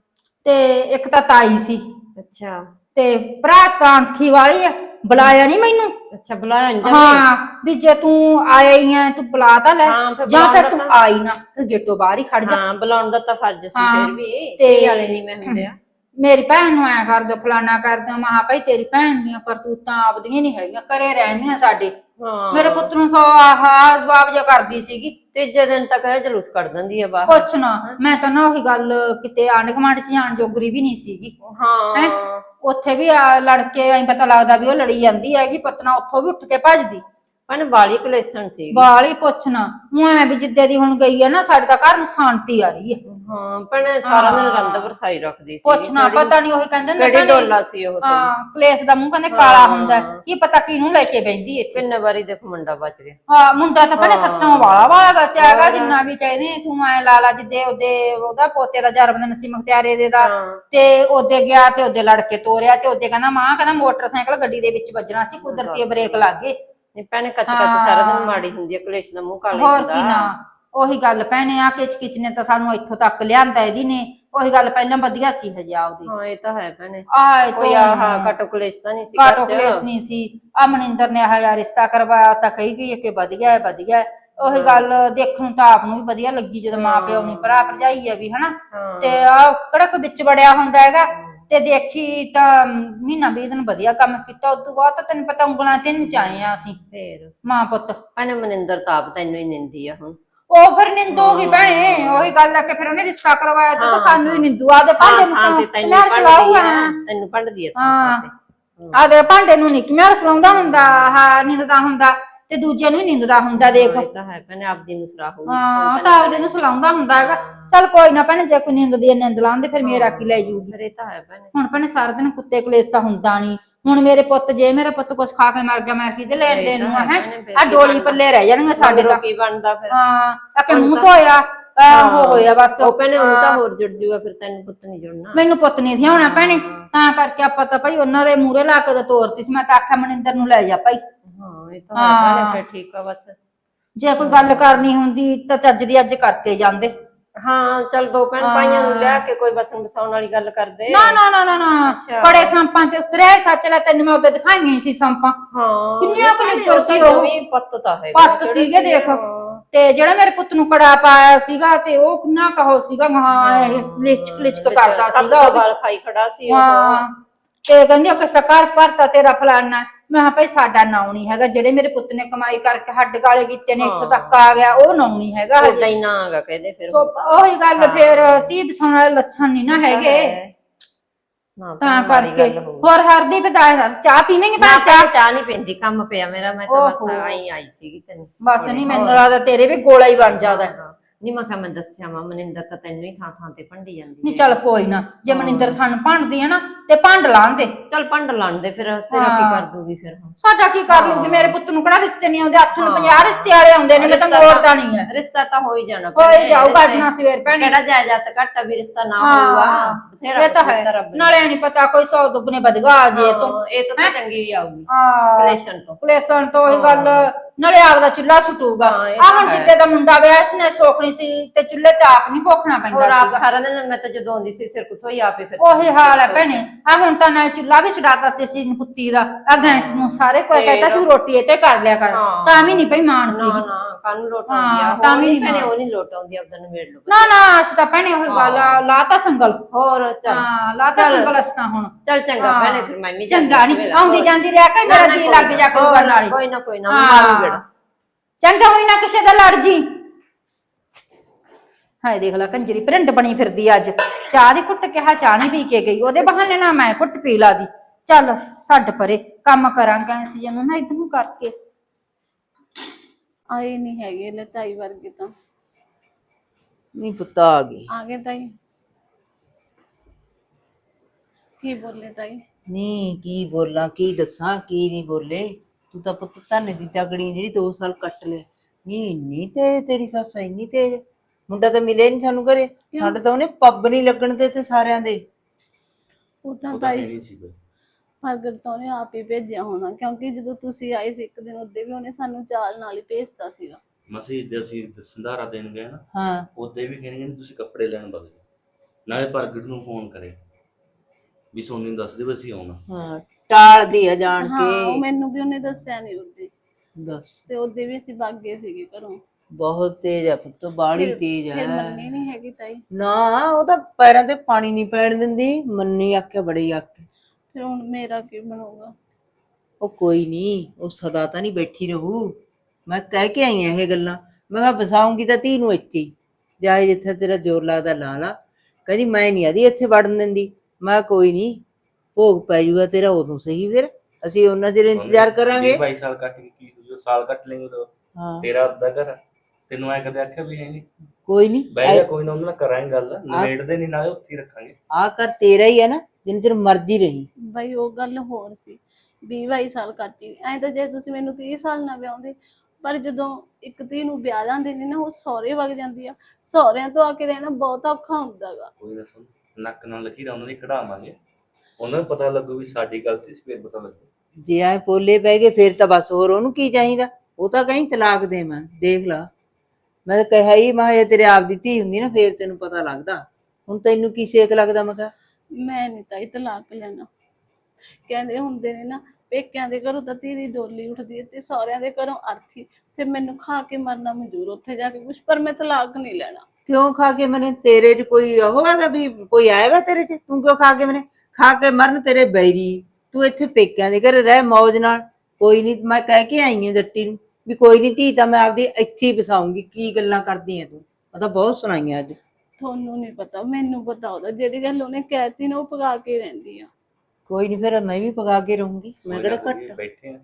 [SPEAKER 4] ਤੇ ਇੱਕ ਤਾਂ ਤਾਈ ਸੀ।
[SPEAKER 6] ਅੱਛਾ।
[SPEAKER 4] ਤੇ ਭਰਾ ਅੱਖੀ ਵਾਲੀ ਆ ਬੁਲਾਇਆ ਨਹੀਂ ਮੈਨੂੰ।
[SPEAKER 6] ਅੱਛਾ ਬੁਲਾਇਆ ਨੀ
[SPEAKER 4] ਹਾਂ ਵੀ ਜੇ ਤੂੰ ਆਇਆ ਹੀ ਆ ਤੂੰ ਬੁਲਾ ਤਾਂ ਲੈ।
[SPEAKER 6] ਹਾਂ, ਫਿਰ
[SPEAKER 4] ਜਾਂ ਫਿਰ ਤੂੰ ਆਈ ਨਾ ਤੂੰ ਗੇਟੋਂ ਬਾਹਰ ਹੀ ਖੜ ਜਾ।
[SPEAKER 6] ਹਾਂ ਬੁਲਾਉਣ ਦਾ ਤਾਂ ਫਰਜ਼ ਸੀ
[SPEAKER 4] ਹਾਂ,
[SPEAKER 6] ਫਿਰ ਵੀ।
[SPEAKER 4] ਤੇ-
[SPEAKER 6] ਤੇ ਵਾਲੇ ਨਹੀਂ ਮੈਂ ਹੁੰਦੇ ਆ।
[SPEAKER 4] ਮੇਰੀ ਭੈਣ ਨੂੰ ਐ ਕਰ ਦੋ ਫਲਾਨਾ ਕਰ ਦੋ। ਮਹਾ ਭਾਈ ਤੇਰੀ ਭੈਣ ਦੀਆਂ ਕਰਤੂਤਾਂ ਆਪਦੀਆਂ ਨਹੀਂ ਹੈਗੀਆਂ ਘਰੇ ਰਹਿੰਦੀਆਂ ਸਾਡੇ।
[SPEAKER 6] ਹਾਂ।
[SPEAKER 4] ਮੇਰੇ ਪੁੱਤ ਨੂੰ ਸੋ ਆਹਾ ਜਵਾਬ ਜਿਹਾ ਕਰਦੀ ਸੀਗੀ।
[SPEAKER 6] ਤੀਜੇ ਦਿਨ ਤੱਕ ਇਹ ਜਲੂਸ ਕੱਢ ਦਿੰਦੀ ਆ ਬਾਹਰ।
[SPEAKER 4] ਪੁੱਛ ਨਾ ਮੈਂ ਤਾਂ ਨਾ ਉਹੀ ਗੱਲ ਕਿਤੇ ਆਂਢ ਗੁਆਂਢ ਚ ਜਾਣ ਜੋਗਰੀ ਵੀ ਨਹੀਂ ਸੀਗੀ।
[SPEAKER 6] ਹਾਂ।
[SPEAKER 4] ਹੈਂ? ਉੱਥੇ ਵੀ ਆ ਲੜ ਕੇ ਐਂ ਪਤਾ ਲੱਗਦਾ ਵੀ ਉਹ ਲੜੀ ਜਾਂਦੀ ਹੈਗੀ ਪਤਨਾ ਉੱਥੋਂ ਵੀ ਉੱਠ ਕੇ ਭੱਜਦੀ।
[SPEAKER 6] ਪਰ ਬਾਲੀ ਕਲੇਸ਼ਨ ਸੀ।
[SPEAKER 4] ਬਾਲ ਹੀ ਪੁੱਛਣਾ ਉਹ ਐ ਵੀ ਜਿੱਦੇ ਦੀ ਹੁਣ ਗਈ ਹੈ ਨਾ ਸਾਡੇ ਤਾਂ ਘਰ ਨੂੰ ਸ਼ਾਂਤੀ ਆ ਰਹੀ ਹੈ
[SPEAKER 6] ਹਾਂ ਪਰ ਸਾਰਾ ਦਿਨ ਰੰਦ ਵਰਸਾਈ ਰੱਖਦੀ ਸੀ
[SPEAKER 4] ਪੁੱਛਣਾ ਪਤਾ ਨਹੀਂ ਉਹੀ ਕਹਿੰਦੇ ਨੇ
[SPEAKER 6] ਕਿਹੜੀ
[SPEAKER 4] ਭੈਣੇ,
[SPEAKER 6] ਡੋਲਾ ਸੀ ਉਹ ਤਾਂ।
[SPEAKER 4] ਹਾਂ ਕਲੇਸ਼ ਦਾ ਮੂੰਹ ਕਹਿੰਦੇ ਕਾਲਾ ਹੁੰਦਾ। ਹੈ। ਕੀ ਪਤਾ ਕਿਹਨੂੰ ਲੈ ਕੇ ਬੈੰਦੀ ਇੱਥੇ।
[SPEAKER 6] ਕਿੰਨੇ ਵਾਰੀ ਦੇਖੋ ਮੁੰਡਾ ਬਚ ਗਿਆ।
[SPEAKER 4] ਹਾਂ ਮੁੰਡਾ ਤਾਂ ਭੈਣੇ ਸੱਟਾਂ ਵਾਲਾ ਵਾਲਾ ਬਚਿਆ ਹੈਗਾ ਜਿੰਨਾ ਵੀ ਕਹਿੰਦੇ ਤੂੰ ਐ ਲਾਲਾ ਜਿੱਦੇ ਉਹਦੇ ਉਹਦਾ ਪੋਤੇ ਦਾ ਜਨਮ ਦਿਨ ਸੀ ਮੁਖਤਿਆਰੇ ਦੇ ਦਾ
[SPEAKER 6] ਹਾਂ।
[SPEAKER 4] ਤੇ ਉਹਦੇ ਗਿਆ ਤੇ ਉਹਦੇ ਲੜ ਕੇ ਤੋਰਿਆ ਤੇ ਉਹਦੇ ਕਹਿੰਦਾ ਮਾਂ ਕਹਿੰਦਾ ਮੋਟਰਸਾਈਕਲ ਗੱਡੀ ਦੇ ਵਿੱਚ ਵੱਜਣਾ ਸੀ ਕੁਦਰਤੀ ਬ੍ਰੇਕ ਲੱਗ ਗਏ।
[SPEAKER 6] ਨਹੀਂ ਭੈਣੇ ਕੱਚ ਕੱਚ ਸਾਰਾ ਦਿਨ ਮਾੜੀ ਹੁੰਦੀ ਆ ਕਲੇਸ਼ ਦਾ ਮੂੰਹ ਕਾਲਾ
[SPEAKER 4] ਹੋਰ
[SPEAKER 6] ਹੁੰਦਾ।
[SPEAKER 4] ਕੀ ਨਾ। ਉਹੀ ਗੱਲ ਭੈਣੇ ਆ ਕਿਚ ਕਿਚ ਨੇ ਤਾਂ ਸਾਨੂੰ ਇੱਥੋਂ ਤੱਕ ਲਿਆਂਦਾ ਇਹਦੀ ਨੇ। ਉਹੀ ਗੱਲ ਪਹਿਲਾਂ ਵਧੀਆ ਸੀ ਹਜੇ ਆਪਦੀ।
[SPEAKER 6] ਹਾਂ ਇਹ ਤਾਂ ਹੈ ਭੈਣੇ।
[SPEAKER 4] ਆਏ
[SPEAKER 6] ਕੋਈ
[SPEAKER 4] ਤੋਂ
[SPEAKER 6] ਆਹ ਕਟੋ ਕਲੇਸ਼ ਤਾਂ ਨਹੀਂ ਸੀ
[SPEAKER 4] ਕਾਟੋ
[SPEAKER 6] ਘਰ 'ਚ।
[SPEAKER 4] ਕਲੇਸ਼ ਨਹੀਂ ਸੀ। ਆ ਮਨਿੰਦਰ ਨੇ ਆਹ ਰਿਸ਼ਤਾ ਕਰਵਾਇਆ ਤਾਂ ਕਹੀ ਗਈ ਹੈ ਕਿ ਵਧੀਆ ਹੈ ਵਧੀਆ ਹੈ। ਉਹੀ ਗੱਲ ਦੇਖਣ ਨੂੰ ਤਾਂ ਆਪ ਨੂੰ ਵੀ ਵਧੀਆ ਲੱਗੀ ਜਦੋਂ ਮਾਂ ਪਿਓ ਨੇ ਭਰਾ ਭਰਜਾਈ ਹੈ ਵੀ ਹਨਾ। ਤੇ ਆ ਕੜਕ ਵਿੱਚ ਵੜਿਆ ਹੁੰਦਾ ਹੈਗਾ? ਤੇ ਦੇਖੀ ਤਾਂ ਮਹੀਨਾ ਵੀਹ ਦਿਨ ਵਧੀਆ ਕੰਮ ਕੀਤਾ ਉਸ ਤੋਂ ਬਾਅਦ ਤਾਂ ਤੈਨੂੰ ਪਤਾ ਉਂਗਲਾਂ ਤੇ ਨਹੀਂ ਚਾਏ ਆ ਅਸੀਂ।
[SPEAKER 6] ਫੇਰ।
[SPEAKER 4] ਮਾਂ ਪੁੱਤ।
[SPEAKER 6] ਭੈਣੇ ਮਨਿੰਦਰ ਤਾਂ ਆਪ ਤੈਨੂੰ ਹੀ ਨਿੰਦੀ ਆ ਹੁਣ।
[SPEAKER 4] ਉਹ ਫਿਰ ਨਿੰਦੋਗੀ ਭੈਣੇ? ਉਹੀ ਗੱਲ ਆ ਕਿ ਫਿਰ ਉਹਨੇ ਰਿਸ਼ਤਾ ਕਰਵਾਇਆ ਤੇ ਤਾਂ ਸਾਨੂੰ ਹੀ ਨਿੰਦੂ ਆਦੇ ਭਾਂਡੇ ਨੂੰ
[SPEAKER 6] ਹਾਂ
[SPEAKER 4] ਤਾਂ ਮੈਂ ਸਲਾਊਗਾ
[SPEAKER 6] ਆ ਤੈਨੂੰ ਭੰਡਦੀ ਆ
[SPEAKER 4] ਹਾਂ। ਆਦੇ ਭਾਂਡੇ ਨੂੰ ਨਹੀਂ ਕਿ ਮੈਂ ਸਲਾਉਂਦਾ ਹੁੰਦਾ? ਹਾਂ ਨਿੰਦਦਾ ਹੁੰਦਾ ਤੇ ਦੂਜੇ ਨੂੰ ਹੀ ਨਿੰਦਦਾ ਹੁੰਦਾ ਦੇਖ।
[SPEAKER 6] ਇਹ ਤਾਂ ਹੈ ਭੈਣੇ ਆਪਦੀ ਨੂੰ ਸਰਾਹੂਗੀ
[SPEAKER 4] ਹਾਂ ਉਹ ਤਾਂ ਆਪਦੇ ਨੂੰ ਸਲਾਉਂਦਾ ਹੁੰਦਾ ਹੈਗਾ। ਚੱਲ ਕੋਈ ਨਾ ਭੈਣੇ ਜੇ ਕੋਈ ਨਿੰਦਦੀ ਹੈ ਨਿੰਦ ਲਾਉਂਦੇ ਫਿਰ ਮੇਰਾ ਕੀ ਲੈ ਜੂਗੀ
[SPEAKER 6] ਫਿਰ ਇਹ ਤਾਂ ਹੈ ਭੈਣੇ।
[SPEAKER 4] ਹੁਣ ਭੈਣੇ ਸਾਰਾ ਦਿਨ ਕੁੱਤੇ ਕਲੇਸ਼ ਤਾਂ ਹੁੰਦਾ ਨਹੀਂ। ਹੁਣ ਮੇਰੇ ਪੁੱਤ ਜੇ ਮੇਰਾ ਪੁੱਤ ਕੁਛ ਖਾ ਕੇ ਮਰ ਗਿਆ ਮੈਂ ਕਿਹਦੇ ਲੈਣ ਦੇਣ ਨੂੰ ਹੈ? ਆ ਡੋਲੀ ਪੱਲੇ ਰਹਿ ਜਾਣਗੇ ਸਾਡੇ ਤਾਂ।
[SPEAKER 6] ਕੀ ਬਣਦਾ ਫਿਰ।
[SPEAKER 4] ਹਾਂ ਆ ਕਿ ਮੂੰਹ ਧੋਇਆ? ਹੋ ਹੋਇਆ ਬਸ।
[SPEAKER 6] ਉਹ ਭੈਣੇ ਉਹ ਤਾਂ ਹੋਰ ਜੁੜ ਜੂਗਾ ਫਿਰ ਤੈਨੂੰ ਪੁੱਤ ਨਹੀਂ ਜੁੜਨਾ।
[SPEAKER 4] ਮੈਨੂੰ ਪੁੱਤ ਨਹੀਂ ਥਿਆਉਣਾ ਭੈਣੇ। ਤਾਂ ਕਰਕੇ ਆਪਾਂ ਤਾਂ ਭਾਈ ਉਹਨਾਂ ਦੇ ਮੂਰੇ ਲਾ ਕੇ ਤੋਰਤੀ ਸੀ। ਮੈਂ ਤਾਂ ਆਖਿਆ ਮਨਿੰਦਰ ਨੂੰ ਲੈ ਜਾ ਭਾਈ।
[SPEAKER 6] ਹਾਂ ਇਹ ਤਾਂ ਹੈ ਭੈਣੇ ਫਿਰ ਠੀਕ ਆ ਬਸ।
[SPEAKER 4] ਜੇ ਕੋਈ ਗੱਲ ਕਰਨੀ ਹੁੰਦੀ ਤਾਂ ਚੱਜ ਦੀ ਅੱਜ ਕਰਕੇ ਜਾਂਦੇ।
[SPEAKER 6] ਹਾਂ ਚੱਲ ਦੋ ਭੈਣ ਭਾਈਆਂ ਨੂੰ ਲਿਆ ਕੇ ਕੋਈ ਬਸਣ ਬਸਾਉਣ ਵਾਲੀ ਗੱਲ ਕਰਦੇ।
[SPEAKER 4] ਨਾ ਨਾ ਨਾ ਨਾ ਨਾ।
[SPEAKER 6] ਅੱਛਾ।
[SPEAKER 4] ਕੜੇ ਸੰਪਾਂ ਤੇ ਉਤਰਿਆ ਸੱਚ ਲੈ ਤੈਨੂੰ ਮੈਂ ਉਹਦੇ ਦਿਖਾਈਆਂ ਹੀ ਸੀ ਸੰਪਾਂ।
[SPEAKER 6] ਹਾਂ
[SPEAKER 4] ਕਿੰਨੀਆਂ ਕੁ ਨਿੱਕਰ ਸੀ ਉਹ?
[SPEAKER 6] ਜਮੀ ਪੱਤ ਤਾਂ ਹੈ
[SPEAKER 4] ਪੱਤ ਸੀਗੇ ਦੇਖ। ਤੇ ਜਿਹੜਾ ਮੇਰੇ ਪੁੱਤ ਨੂੰ ਕੜਾ ਪਾਇਆ ਸੀਗਾ ਤੇ ਉਹ ਕਿੰਨਾ ਕਹੋ ਸੀਗਾ ਹਾਂ ਇਹ ਲਿਚਕ ਲਿਚਕ ਕਰਦਾ ਸੀਗਾ ਉਹ।
[SPEAKER 6] ਵਾਲ ਖਾਈ ਖੜਾ ਸੀ ਉਹ।
[SPEAKER 4] ਹਾਂ। ਤੇ ਕਹਿੰਦੀ ਉਹ ਕਿਸ ਦਾ ਘਰ ਭਰਤਾ ਤੇਰਾ ਫਲਾਨਾ। ਮੈਂ ਕਿਹਾ ਭਾਈ ਸਾਡਾ ਨਾਉ ਨਹੀਂ ਹੈਗਾ ਜਿਹੜੇ ਮੇਰੇ ਪੁੱਤ ਨੇ ਕਮਾਈ ਕਰਕੇ ਹੱਡ ਗਾਲੇ ਕੀਤੇ ਨੇ ਇੱਥੋਂ ਤੱਕ ਆ ਗਿਆ ਉਹ ਨਾਉ ਨਹੀਂ ਹੈਗਾ ਹਜੇ।
[SPEAKER 6] ਸੋਦਾ ਹੀ ਨਾ ਆਗਾ ਕਹਿੰਦੇ ਫਿਰ
[SPEAKER 4] ਸੋ ਉਹੀ ਗੱਲ ਫਿਰ ਧੀ ਬਸਾਉਣ ਵਾਲੇ ਲੱਛਣ ਨਹੀਂ ਨਾ ਹੈਗੇ। ਤਾਂ ਕਰਕੇ। ਹੋਰ ਹਰਦੀਪ ਦਾ ਦੱਸ ਚਾਹ ਪੀਵੇਂਗੇ ਭੈਣ ਚਾਹ?
[SPEAKER 6] ਚਾਹ ਨਹੀਂ ਪੀਂਦੀ ਕੰਮ ਪਿਆ ਮੇਰਾ ਮੈਂ ਤਾਂ ਬਸ। ਆਈ ਆਈ ਸੀਗੀ ਤੈਨੂੰ।
[SPEAKER 4] ਬਸ ਨਹੀਂ ਮੈਨੂੰ ਲੱਗਦਾ ਤੇਰੇ ਵੀ ਗੋਲਾ ਹੀ ਬਣ ਜਾਦਾ।
[SPEAKER 6] ਨਹੀਂ ਮੈਂ ਕਿਹਾ ਮੈਂ ਦੱਸਿਆ ਵਾ ਮਨਿੰਦਰ ਤਾਂ ਤੈਨੂੰ ਹੀ ਥਾਂ ਥਾਂ ਤੇ ਭੰਡੀ ਜਾਂਦੀ
[SPEAKER 4] ਨਹੀਂ ਚੱਲ ਕੋਈ ਨਾ ਜੇ ਮਨਿੰਦਰ ਸਾਨੂੰ ਭੰਡਦੀ ਹੈ ਨਾ ਤੇ ਭੰਡ ਲਾਣ ਦੇ
[SPEAKER 6] ਚੱਲ ਭੰਡ ਲਾਣ ਦੇ ਫਿਰ ਤੇਰਾ ਕੀ
[SPEAKER 4] ਹਾਂ।
[SPEAKER 6] ਕਰ ਦੂਗੀ ਫਿਰ ਹੁਣ?
[SPEAKER 4] ਸਾਡਾ ਕੀ ਕਰ ਲੂਗੀ? ਮੇਰੇ ਪੁੱਤ ਨੂੰ ਕਿਹੜਾ ਰਿਸ਼ਤੇ ਨਹੀਂ ਆਉਂਦੇ? ਹੱਥ ਨੂੰ 50 ਰਿਸ਼ਤੇ ਵਾਲੇ ਆਉਂਦੇ ਨੇ ਮੈਂ ਤਾਂ
[SPEAKER 6] ਰਿਸ਼ਤਾ
[SPEAKER 4] ਮੋੜਦਾ ਨਹੀਂ ਹੈ
[SPEAKER 6] ਰਿਸ਼ਤਾ ਤਾਂ ਹੋ ਹੀ ਜਾਣਾ
[SPEAKER 4] ਹੋਏ
[SPEAKER 6] ਭੈਣੇ,
[SPEAKER 4] ਜਾਊਗਾ
[SPEAKER 6] ਰਿਸ਼ਤੇ-
[SPEAKER 4] ਜਨਾ ਸਵੇਰ ਭੈਣੇ।
[SPEAKER 6] ਕਿਹੜਾ ਜਾਇਦਾਦ ਘੱਟ ਆ ਵੀ ਰਿਸ਼ਤਾ ਨਾ
[SPEAKER 4] ਹਾਂ।
[SPEAKER 6] ਹੋਊਗਾ ਬਥੇਰਾ
[SPEAKER 4] ਇਹ ਤਾਂ ਹੈ।
[SPEAKER 6] ਰੱਬ ਨੇ।
[SPEAKER 4] ਨਾਲੇ ਨਹੀਂ ਪਤਾ ਕੋਈ ਸੌ ਦੁੱਗਣੇ ਵਧਗਾ ਆ ਜੇ ਤੋਂ।
[SPEAKER 6] ਹਾਂ, ਇਹ ਤਾਂ ਤਾਂ ਚੰਗੀ ਹੀ ਆਊਗੀ।
[SPEAKER 4] ਹਾਂ।
[SPEAKER 6] ਕਲੇਸ਼ਨ ਤੋਂ।
[SPEAKER 4] ਕਲੇਸ਼ਨ ਤੋਂ ਉਹੀ ਗੱਲ। ਨਾਲੇ ਆਪਦਾ ਚੁੱਲ੍ਹਾ ਸੁਟੂਗਾ।
[SPEAKER 6] ਹਾਂ, ਇਹ
[SPEAKER 4] ਆ
[SPEAKER 6] ਤਾਂ
[SPEAKER 4] ਹੁਣ
[SPEAKER 6] ਹੈ।
[SPEAKER 4] ਜਿੱਤੇ ਦਾ ਮੁੰਡਾ ਵਿਆਹ ਸੀ ਨੇ ਸੋਖਣੀ ਸੀ ਤੇ ਚੁੱਲ੍ਹੇ ਚ ਆਪ ਨਹੀਂ ਭੋਖਣਾ
[SPEAKER 6] ਹੋਰ
[SPEAKER 4] ਪੈਂਦਾ
[SPEAKER 6] ਆਪ
[SPEAKER 4] ਸੀਗਾ।
[SPEAKER 6] ਸਾਰਾ ਦਿਨ ਮੈਂ ਤਾਂ ਜਦੋਂ ਆਉਂਦੀ ਸੀ ਸਿਰ ਕੁਛ ਹੋਈ ਆਪੇ ਫਿਰ
[SPEAKER 4] ਉਹੀ ਹਾਲ ਹੈ ਭੈਣੇ। ਆ ਹੁਣ ਤਾਂ ਨਾ ਚੁੱਲ੍ਹਾ ਵੀ ਛਡਾਤਾ ਸੀ ਅਸੀਂ ਨੂੰ ਕੁੱਤੀ ਦਾ। ਆ ਗੈਸ ਨੂੰ ਸਾਰੇ ਕੋਈ ਕਹਿੰਦਾ ਸੀ ਰੋਟੀ ਇਹ ਤੇ ਕਰ ਲਿਆ ਕਰ।
[SPEAKER 6] ਹਾਂ।
[SPEAKER 4] ਤਾਂ ਵੀ ਨਹੀਂ ਭਈ ਮਾਨ
[SPEAKER 6] ਨਾ
[SPEAKER 4] ਸੀ
[SPEAKER 6] ਨਾ ਕਾਨੂੰ ਲੋਟ ਆਉਂਦੀ ਆ।
[SPEAKER 4] ਤਾਂ
[SPEAKER 6] ਤਾਂ
[SPEAKER 4] ਵੀ
[SPEAKER 6] ਵੀ
[SPEAKER 4] ਨੀ
[SPEAKER 6] ਭੈਣੇ। ਉਹ ਨਹੀਂ ਲੋਟ ਆਉਂਦੀ ਆਪਦਾ ਨਿਬੇੜ ਲਓ
[SPEAKER 4] ਨਾ ਨਾ ਅਸੀਂ ਤਾਂ ਭੈਣੇ ਉਹੀ ਗੱਲ ਆ, ਲਾਤਾ ਸੰਗਲ।
[SPEAKER 6] ਹੋਰ ਚੱਲ।
[SPEAKER 4] ਹਾਂ ਲਾਤਾ
[SPEAKER 6] ਚੱਲ।
[SPEAKER 4] ਸੰਗਲ ਅਸੀਂ ਤਾਂ ਹੁਣ।
[SPEAKER 6] ਚੱਲ ਚੰਗਾ
[SPEAKER 4] ਹਾਂ।
[SPEAKER 6] ਭੈਣੇ ਫਿਰ ਮੈਂ ਵੀ
[SPEAKER 4] ਚੰਗਾ ਨਹੀਂ ਆਉਂਦੀ ਜਾਂਦੀ ਰਹਿ ਕੇ ਮੇਰਾ ਜੀ ਲੱਗ ਜਾ ਕਰੂਗਾ ਨਾਲ। ਹੀ
[SPEAKER 6] ਕੋਈ ਨਾ ਕੋਈ ਨਾ ਮਾਰੂ ਗੇੜਾ
[SPEAKER 4] ਚੰਗਾ ਹੋਈ ਨਾ ਕਿਸੇ ਦਾ ਲੜ ਜੀ। ਹਾਏ ਦੇਖ ਲੈ ਕੰਜਰੀ ਪ੍ਰਿੰਡ ਬਣੀ ਫਿਰਦੀ ਆ ਅੱਜ। ਚਾਹ ਦੀ ਕੁੱਟ ਕਿਹਾ ਚਾਹ ਨਹੀਂ ਪੀ ਕੇ ਗਈ। ਉਹਦੇ ਬਹਾਨੇ ਨਾਲ ਮੈਂ ਕੁੱਟ ਪੀ ਲਾ ਦੀ। ਚੱਲ ਛੱਡ ਪਰੇ ਕੰਮ ਕਰਾਂਗੇ ਅਸੀਂ ਜਨੂੰ ਨਾ ਇਧਰ ਨੂੰ ਕਰਕੇ।
[SPEAKER 7] ਆਏ ਨਹੀਂ ਹੈਗੇ ਲੈ ਤਾਈ ਵਰਗੇ ਤਾਂ।
[SPEAKER 1] ਨਹੀਂ ਪੁੱਤਾ ਆ ਗਈ।
[SPEAKER 7] ਆ ਗਏ ਤਾਈ। ਕੀ ਬੋਲੇ ਤਾਈ?
[SPEAKER 1] ਨਹੀਂ ਕੀ ਬੋਲਾਂ ਕੀ ਦੱਸਾਂ ਕੀ ਨਹੀਂ ਬੋਲੇ। ਤੂੰ ਤਾਂ ਪੁੱਤ ਧੰਨ ਦੀ ਤਗੜੀ ਜਿਹੜੀ 2 ਸਾਲ ਕੱਟ ਲੈ ਨਹੀਂ ਇੰਨੀ ਤੇ ਤੇਰੀ ਸੱਸ ਇੰਨੀ ਤੇ ਮੁੰਡਾ ਤਾਂ ਮਿਲੇ ਨਹੀਂ ਸਾਨੂੰ ਘਰੇ। ਸਾਡੇ ਤਾਂ ਉਹਨੇ ਪੱਬ ਨਹੀਂ ਲੱਗਣ ਦੇ ਤੇ ਸਾਰਿਆਂ ਦੇ।
[SPEAKER 7] ਉਹ ਤਾਂ
[SPEAKER 5] ਉਹ ਤਾਂ ਹੈ
[SPEAKER 7] ਤਾਈ
[SPEAKER 5] ਨਹੀਂ ਸੀ ਕੋਈ।
[SPEAKER 7] ਪ੍ਰਗਟ ਤਾਂ ਉਹਨੇ ਆਪ ਹੀ ਭੇਜਿਆ ਹੋਣਾ ਕਿਉਂਕਿ ਜਦੋਂ ਤੁਸੀਂ ਆਏ ਸੀ ਇੱਕ ਦਿਨ ਉਹਦੇ ਵੀ ਉਹਨੇ ਸਾਨੂੰ ਚਾਲ ਨਾਲ ਹੀ ਭੇਜਤਾ ਸੀਗਾ।
[SPEAKER 3] ਮਸੀ ਦੇ ਅਸੀਂ ਸੰਧਾਰਾ ਦੇਣ ਗਏ ਨਾ
[SPEAKER 1] ਹਾਂ।
[SPEAKER 3] ਉਹਦੇ ਵੀ ਕਹਿਣਗੇ ਨੀ ਤੁਸੀਂ ਕੱਪੜੇ ਲੈਣ ਵਗ ਜਾਓ ਨਾਲੇ ਪ੍ਰਗਟ ਨੂੰ ਫੋਨ ਕਰੇ ਵੀ ਸੋਨੀ ਨੂੰ ਦੱਸ ਦੇ ਵੀ ਅਸੀਂ ਆਉਣਾ।
[SPEAKER 1] ਹਾਂ ਟਾਲਦੀ ਆ ਜਾਣ
[SPEAKER 7] ਹਾਂ ਉਹ
[SPEAKER 1] ਕੇ
[SPEAKER 7] ਮੈਨੂੰ ਵੀ ਉਹਨੇ ਦੱਸਿਆ ਨਹੀਂ ਉਹਦੇ
[SPEAKER 1] ਦੱਸ।
[SPEAKER 7] ਤੇ ਉਹਦੇ ਵੀ ਅਸੀਂ ਭਾਗੇ ਸੀਗੇ ਘਰੋਂ।
[SPEAKER 1] ਬਹੁਤ ਤੇਜ਼ ਆ ਪੁੱਤ ਬਾੜੀ ਤੇਜ਼
[SPEAKER 7] ਫਿਰ
[SPEAKER 1] ਆ।
[SPEAKER 7] ਮੰਨੀ ਨਹੀਂ ਹੈਗੀ ਤਾਈ।
[SPEAKER 1] ਨਾ ਉਹ ਤਾਂ ਪੈਰਾਂ ਤੇ ਪਾਣੀ ਨਹੀਂ ਪੈਣ ਦਿੰਦੀ ਮੰਨੀ ਆਖੇ ਬੜੀ ਆਖੇ।
[SPEAKER 7] ਫਿਰ ਹੁਣ ਮੇਰਾ ਕੀ ਬਣੂਗਾ?
[SPEAKER 1] ਉਹ ਕੋਈ ਨਹੀਂ ਉਹ ਸਦਾ ਤਾਂ ਨਹੀਂ ਬੈਠੀ ਰਹੂ। ਮੈਂ ਕਹਿ ਕੇ ਆਈ ਆ ਇਹ ਗੱਲਾਂ। ਮੈਂ ਕਿਹਾ ਬਸਾਉਂਗੀ ਤਾਂ ਧੀ ਨੂੰ ਇੱਥੇ ਹੀ। ਜਾਏ ਜਿੱਥੇ ਤੇਰਾ ਜ਼ੋਰ ਲੱਗਦਾ ਲਾ ਲਾ। ਕਹਿੰਦੀ ਮੈਂ ਨਹੀਂ ਆਦੀ ਇੱਥੇ ਵੜਨ ਦਿੰਦੀ। ਮੈਂ ਕਿਹਾ ਕੋਈ ਨਹੀਂ ਭੋਗ ਪੈ ਜਾਊਗਾ ਤੇਰਾ ਉਦੋਂ ਸਹੀ ਫਿਰ। ਅਸੀਂ ਉਹਨਾਂ ਚਿਰ ਇੰਤਜ਼ਾਰ ਕਰਾਂਗੇ।
[SPEAKER 3] 22 ਸਾਲ ਕੱਟ ਕੇ ਕੀ ਹੋ ਸਾਲ ਕੱਟ ਲੇਂਗੇ ਤਾਂ
[SPEAKER 1] ਹਾਂ।
[SPEAKER 3] ਤੇਰਾ ਆਪਦਾ ਘਰ। ਆ। ਤੈਨੂੰ ਐ ਕਦੇ ਆਖਿਆ ਵੀ ਹੈ ਨਹੀਂ?
[SPEAKER 1] ਕੋਈ ਨਹੀਂ
[SPEAKER 3] ਬਹਿ ਜਾ ਕੋਈ ਨਾ ਉਹਨਾਂ ਨਾਲ ਕਰਾਂਗੇ ਗੱਲ। ਨਵੇੜਦੇ ਨਹੀਂ ਨਾਲੇ ਉੱਥੇ ਹੀ ਰੱਖਾਂਗੇ।
[SPEAKER 1] ਆ ਕਰ ਤੇਰਾ ਹੀ ਹੈ ਨਾ ਜਿੰਨ ਚਿਰ ਮਰਜ਼ੀ ਰਹੀ।
[SPEAKER 7] ਬਈ ਉਹ ਗੱਲ ਹੋਰ ਸੀ 20 22 ਸਾਲ ਕੱਟੀ ਐ ਤਾਂ ਜੇ ਤੁਸੀਂ ਮੈਨੂੰ 30 ਸਾਲ ਨਾ ਵਿਆਹੁੰਦੇ ਪਰ ਜਦੋਂ ਇੱਕ ਧੀ ਨੂੰ ਵਿਆਹ ਜਾਂਦੇ ਨੇ ਨਾ ਉਹ ਸਹੁਰੇ ਵਗ ਜਾਂਦੀ ਆ। ਸਹੁਰਿਆਂ ਤੋਂ ਆ ਕੇ ਰਹਿਣਾ ਬਹੁਤ ਔਖਾ ਹੁੰਦਾਗਾ
[SPEAKER 3] ਕੋਈ ਨਾ ਸੁਣ ਨੱਕ ਨਾਲ ਲਕੀਰਾਂ ਉਹਨਾਂ ਦੀ ਕਢਾਵਾਂਗੇ। ਉਹਨਾਂ ਨੂੰ ਪਤਾ ਲੱਗੂ ਵੀ ਸਾਡੀ ਗਲਤੀ ਸੀ ਫਿਰ ਪਤਾ ਲੱਗੂ।
[SPEAKER 1] ਜੇ ਐ ਪੋਲੇ ਪੈ ਗਏ ਫਿਰ ਤਾਂ ਬਸ ਹੋਰ ਉਹਨੂੰ ਕੀ ਚਾਹੀਦਾ? ਉਹ ਤਾਂ ਕਹੀਂ ਤਲਾਕ ਦੇ ਮੈਂ ਦੇਖ ਲਾ। ਮੈਂ ਤਾਂ ਕਿਹਾ ਹੀ ਮੈਂ ਜੇ ਤੇਰੇ ਆਪ ਦੀ ਧੀ ਹੁੰਦੀ ਨਾ ਫੇਰ ਤੈਨੂੰ ਪਤਾ ਲੱਗਦਾ। ਹੁਣ ਤੈਨੂੰ ਕੀ ਸ਼ੇਕ ਲੱਗਦਾ ਮੈਂ ਕਿਹਾ?
[SPEAKER 7] ਮੈਂ ਨਹੀਂ ਤਾਈ ਤਲਾਕ ਲੈਣਾ। ਕਹਿੰਦੇ ਹੁੰਦੇ ਨੇ ਨਾ ਪੇਕਿਆਂ ਦੇ ਘਰੋਂ ਤਾਂ ਧੀ ਦੀ ਡੋਲੀ ਉੱਠਦੀ ਹੈ ਤੇ ਸਹੁਰਿਆਂ ਦੇ ਘਰੋਂ ਅਰਥੀ ਫਿਰ ਮੈਨੂੰ ਖਾ ਕੇ ਮਰਨਾ ਮਨਜ਼ੂਰ ਉੱਥੇ ਜਾ ਕੇ ਕੁਛ ਪਰ ਮੈਂ ਤਲਾਕ ਨਹੀਂ ਲੈਣਾ।
[SPEAKER 1] ਕਿਉਂ ਖਾ ਕੇ ਮਨੇ ਤੇਰੇ 'ਚ ਕੋਈ ਉਹ ਹੈਗਾ ਵੀ ਕੋਈ ਆਇਆ ਵਾ ਤੇਰੇ 'ਚ? ਤੂੰ ਕਿਉਂ ਖਾ ਕੇ ਮਨੇ ਖਾ ਕੇ ਮਰਨ ਤੇਰੇ ਬੈਰੀ। ਤੂੰ ਇੱਥੇ ਪੇਕਿਆਂ ਦੇ ਘਰ ਰਹਿ ਮੌਜ ਨਾਲ। ਕੋਈ ਨਹੀਂ ਮੈਂ ਕਹਿ ਕੇ ਆਈ ਹਾਂ ਜੱਟੀ ਨੂੰ। ਵੀ ਕੋਈ ਨਹੀਂ ਧੀ ਤਾਂ ਮੈਂ ਆਪਦੀ ਇੱਥੇ ਹੀ ਵਸਾਉਂਗੀ। ਕੀ ਗੱਲਾਂ ਕਰਦੀ ਐ ਤੂੰ? ਮੈਂ ਤਾਂ ਬਹੁਤ ਸੁਣਾਈਆਂ ਅੱਜ।
[SPEAKER 7] ਤੁਹਾਨੂੰ ਨਹੀਂ ਪਤਾ ਮੈਨੂੰ ਪਤਾ ਉਹਦਾ। ਜਿਹੜੀ ਗੱਲ ਉਹਨੇ ਕਹਿਤੀ ਨਾ ਉਹ ਪਕਾ ਕੇ ਰਹਿੰਦੀ ਆ।
[SPEAKER 1] ਕੋਈ ਨਹੀਂ ਫਿਰ ਮੈਂ ਵੀ ਪਕਾ ਕੇ ਰਹੂੰਗੀ। ਮੈਂ ਕਿਹੜਾ ਘੱਟ
[SPEAKER 3] ਬੈਠੇ ਆ।